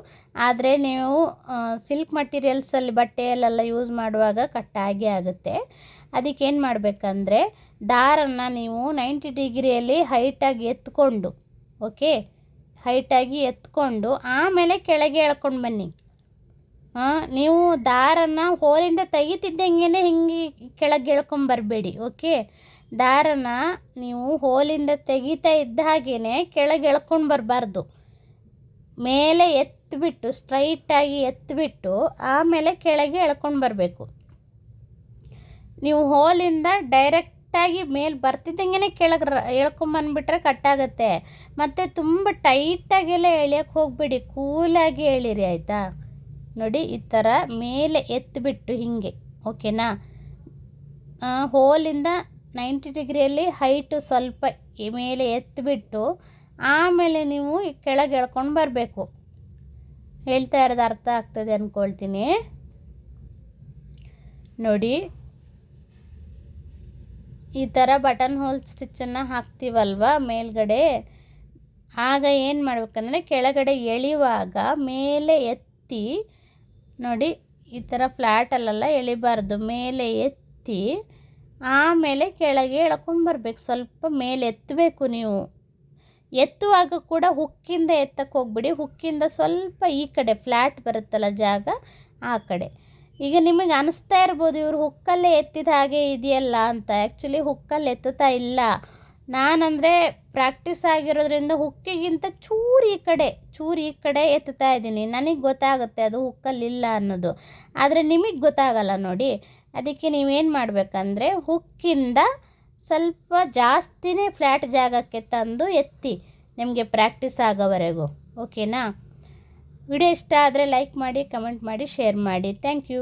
ಆದರೆ ನೀವು ಸಿಲ್ಕ್ ಮಟೀರಿಯಲ್ಸಲ್ಲಿ ಬಟ್ಟೆಯಲ್ಲೆಲ್ಲ ಯೂಸ್ ಮಾಡುವಾಗ ಕಟ್ಟಾಗಿ ಆಗುತ್ತೆ. ಅದಕ್ಕೆ ಏನು ಮಾಡಬೇಕಂದ್ರೆ, ದಾರನ್ನು ನೀವು ನೈಂಟಿ ಡಿಗ್ರಿಯಲ್ಲಿ ಹೈಟಾಗಿ ಎತ್ಕೊಂಡು, ಓಕೆ? ಹೈಟಾಗಿ ಎತ್ಕೊಂಡು, ಆಮೇಲೆ ಕೆಳಗೆ ಎಳ್ಕೊಂಡು ಬನ್ನಿ. ನೀವು ದಾರನ್ನು ಹೋಲಿಂದ ತೆಗಿತಿದ್ದಂಗೆ ಹಿಂಗೆ ಕೆಳಗೆ ಎಳ್ಕೊಂಬರಬೇಡಿ ಓಕೆ? ದಾರನ ನೀವು ಹೋಲಿಂದ ತೆಗಿತಾ ಇದ್ದ ಹಾಗೆಯೇ ಕೆಳಗೆ ಎಳ್ಕೊಂಡು ಬರಬಾರ್ದು. ಮೇಲೆ ಎತ್ತಿಬಿಟ್ಟು ಸ್ಟ್ರೈಟಾಗಿ ಎತ್ತಿಬಿಟ್ಟು ಆಮೇಲೆ ಕೆಳಗೆ ಎಳ್ಕೊಂಡು ಬರಬೇಕು. ನೀವು ಹೋಲಿಂದ ಡೈರೆಕ್ಟಾಗಿ ಮೇಲೆ ಬರ್ತಿದ್ದಂಗೆ ಕೆಳಗೆ ಎಳ್ಕೊಂಬಂದ್ಬಿಟ್ರೆ ಕಟ್ಟಾಗತ್ತೆ ಮತ್ತು ತುಂಬ ಟೈಟಾಗೆಲ್ಲ ಎಳಿಯೋಕ್ಕೆ ಹೋಗಬೇಡಿ ಕೂಲಾಗಿ ಎಳಿರಿ, ಆಯಿತಾ? ನೋಡಿ, ಈ ಥರ ಮೇಲೆ ಎತ್ತಿಬಿಟ್ಟು ಹೀಗೆ ಓಕೆನಾ ಹೋಲಿಂದ ನೈಂಟಿ ಡಿಗ್ರಿಯಲ್ಲಿ ಹೈಟು ಸ್ವಲ್ಪ ಮೇಲೆ ಎತ್ತಿಬಿಟ್ಟು ಆಮೇಲೆ ನೀವು ಕೆಳಗೆ ಎಳ್ಕೊಂಡು ಬರಬೇಕು. ಹೇಳ್ತಾ ಇರೋದು ಅರ್ಥ ಆಗ್ತದೆ ಅಂದ್ಕೊಳ್ತೀನಿ ನೋಡಿ, ಈ ಥರ ಬಟನ್ ಹೋಲ್ ಸ್ಟಿಚ್ಚನ್ನು ಹಾಕ್ತೀವಲ್ವ ಮೇಲ್ಗಡೆ? ಆಗ ಏನು ಮಾಡಬೇಕಂದ್ರೆ ಕೆಳಗಡೆ ಎಳೆಯುವಾಗ ಮೇಲೆ ಎತ್ತಿ, ನೋಡಿ, ಈ ಥರ ಫ್ಲ್ಯಾಟಲ್ಲೆಲ್ಲ ಎಳಿಬಾರ್ದು, ಮೇಲೆ ಎತ್ತಿ ಆಮೇಲೆ ಕೆಳಗೆ ಎಳ್ಕೊಂಬರ್ಬೇಕು ಸ್ವಲ್ಪ ಮೇಲೆ ಎತ್ತಬೇಕು ನೀವು. ಎತ್ತುವಾಗ ಕೂಡ ಹುಕ್ಕಿಂದ ಎತ್ತಕ್ಕೆ ಹೋಗ್ಬಿಡಿ. ಹುಕ್ಕಿಂದ ಸ್ವಲ್ಪ ಈ ಕಡೆ ಫ್ಲ್ಯಾಟ್ ಬರುತ್ತಲ್ಲ ಜಾಗ, ಆ ಕಡೆ. ಈಗ ನಿಮಗೆ ಅನಿಸ್ತಾ ಇರ್ಬೋದು, ಇವರು ಹುಕ್ಕಲ್ಲೇ ಎತ್ತಿದ ಹಾಗೆ ಇದೆಯಲ್ಲ ಅಂತ. ಆ್ಯಕ್ಚುಲಿ ಹುಕ್ಕಲ್ಲಿ ಎತ್ತುತ್ತಾ ಇಲ್ಲ. ನಾನಂದರೆ ಪ್ರಾಕ್ಟೀಸ್ ಆಗಿರೋದ್ರಿಂದ ಹುಕ್ಕಿಗಿಂತ ಚೂರು ಈ ಕಡೆ, ಚೂರು ಈ ಕಡೆ ಎತ್ತುತ್ತಾ ಇದ್ದೀನಿ. ನನಗೆ ಗೊತ್ತಾಗುತ್ತೆ ಅದು ಹುಕ್ಕಲ್ಲಿಲ್ಲ ಅನ್ನೋದು. ಆದರೆ ನಿಮಗೆ ಗೊತ್ತಾಗಲ್ಲ ನೋಡಿ. ಅದಕ್ಕೆ ನೀವೇನು ಮಾಡಬೇಕಂದ್ರೆ ಹುಕ್ಕಿಂದ ಸ್ವಲ್ಪ ಜಾಸ್ತಿನೇ ಫ್ಲ್ಯಾಟ್ ಜಾಗಕ್ಕೆ ತಂದು ಎತ್ತಿ ನಿಮಗೆ ಪ್ರಾಕ್ಟೀಸ್ ಆಗೋವರೆಗೂ ಓಕೆನಾ ವಿಡಿಯೋ ಇಷ್ಟ ಆದರೆ ಲೈಕ್ ಮಾಡಿ ಕಮೆಂಟ್ ಮಾಡಿ ಶೇರ್ ಮಾಡಿ. Thank you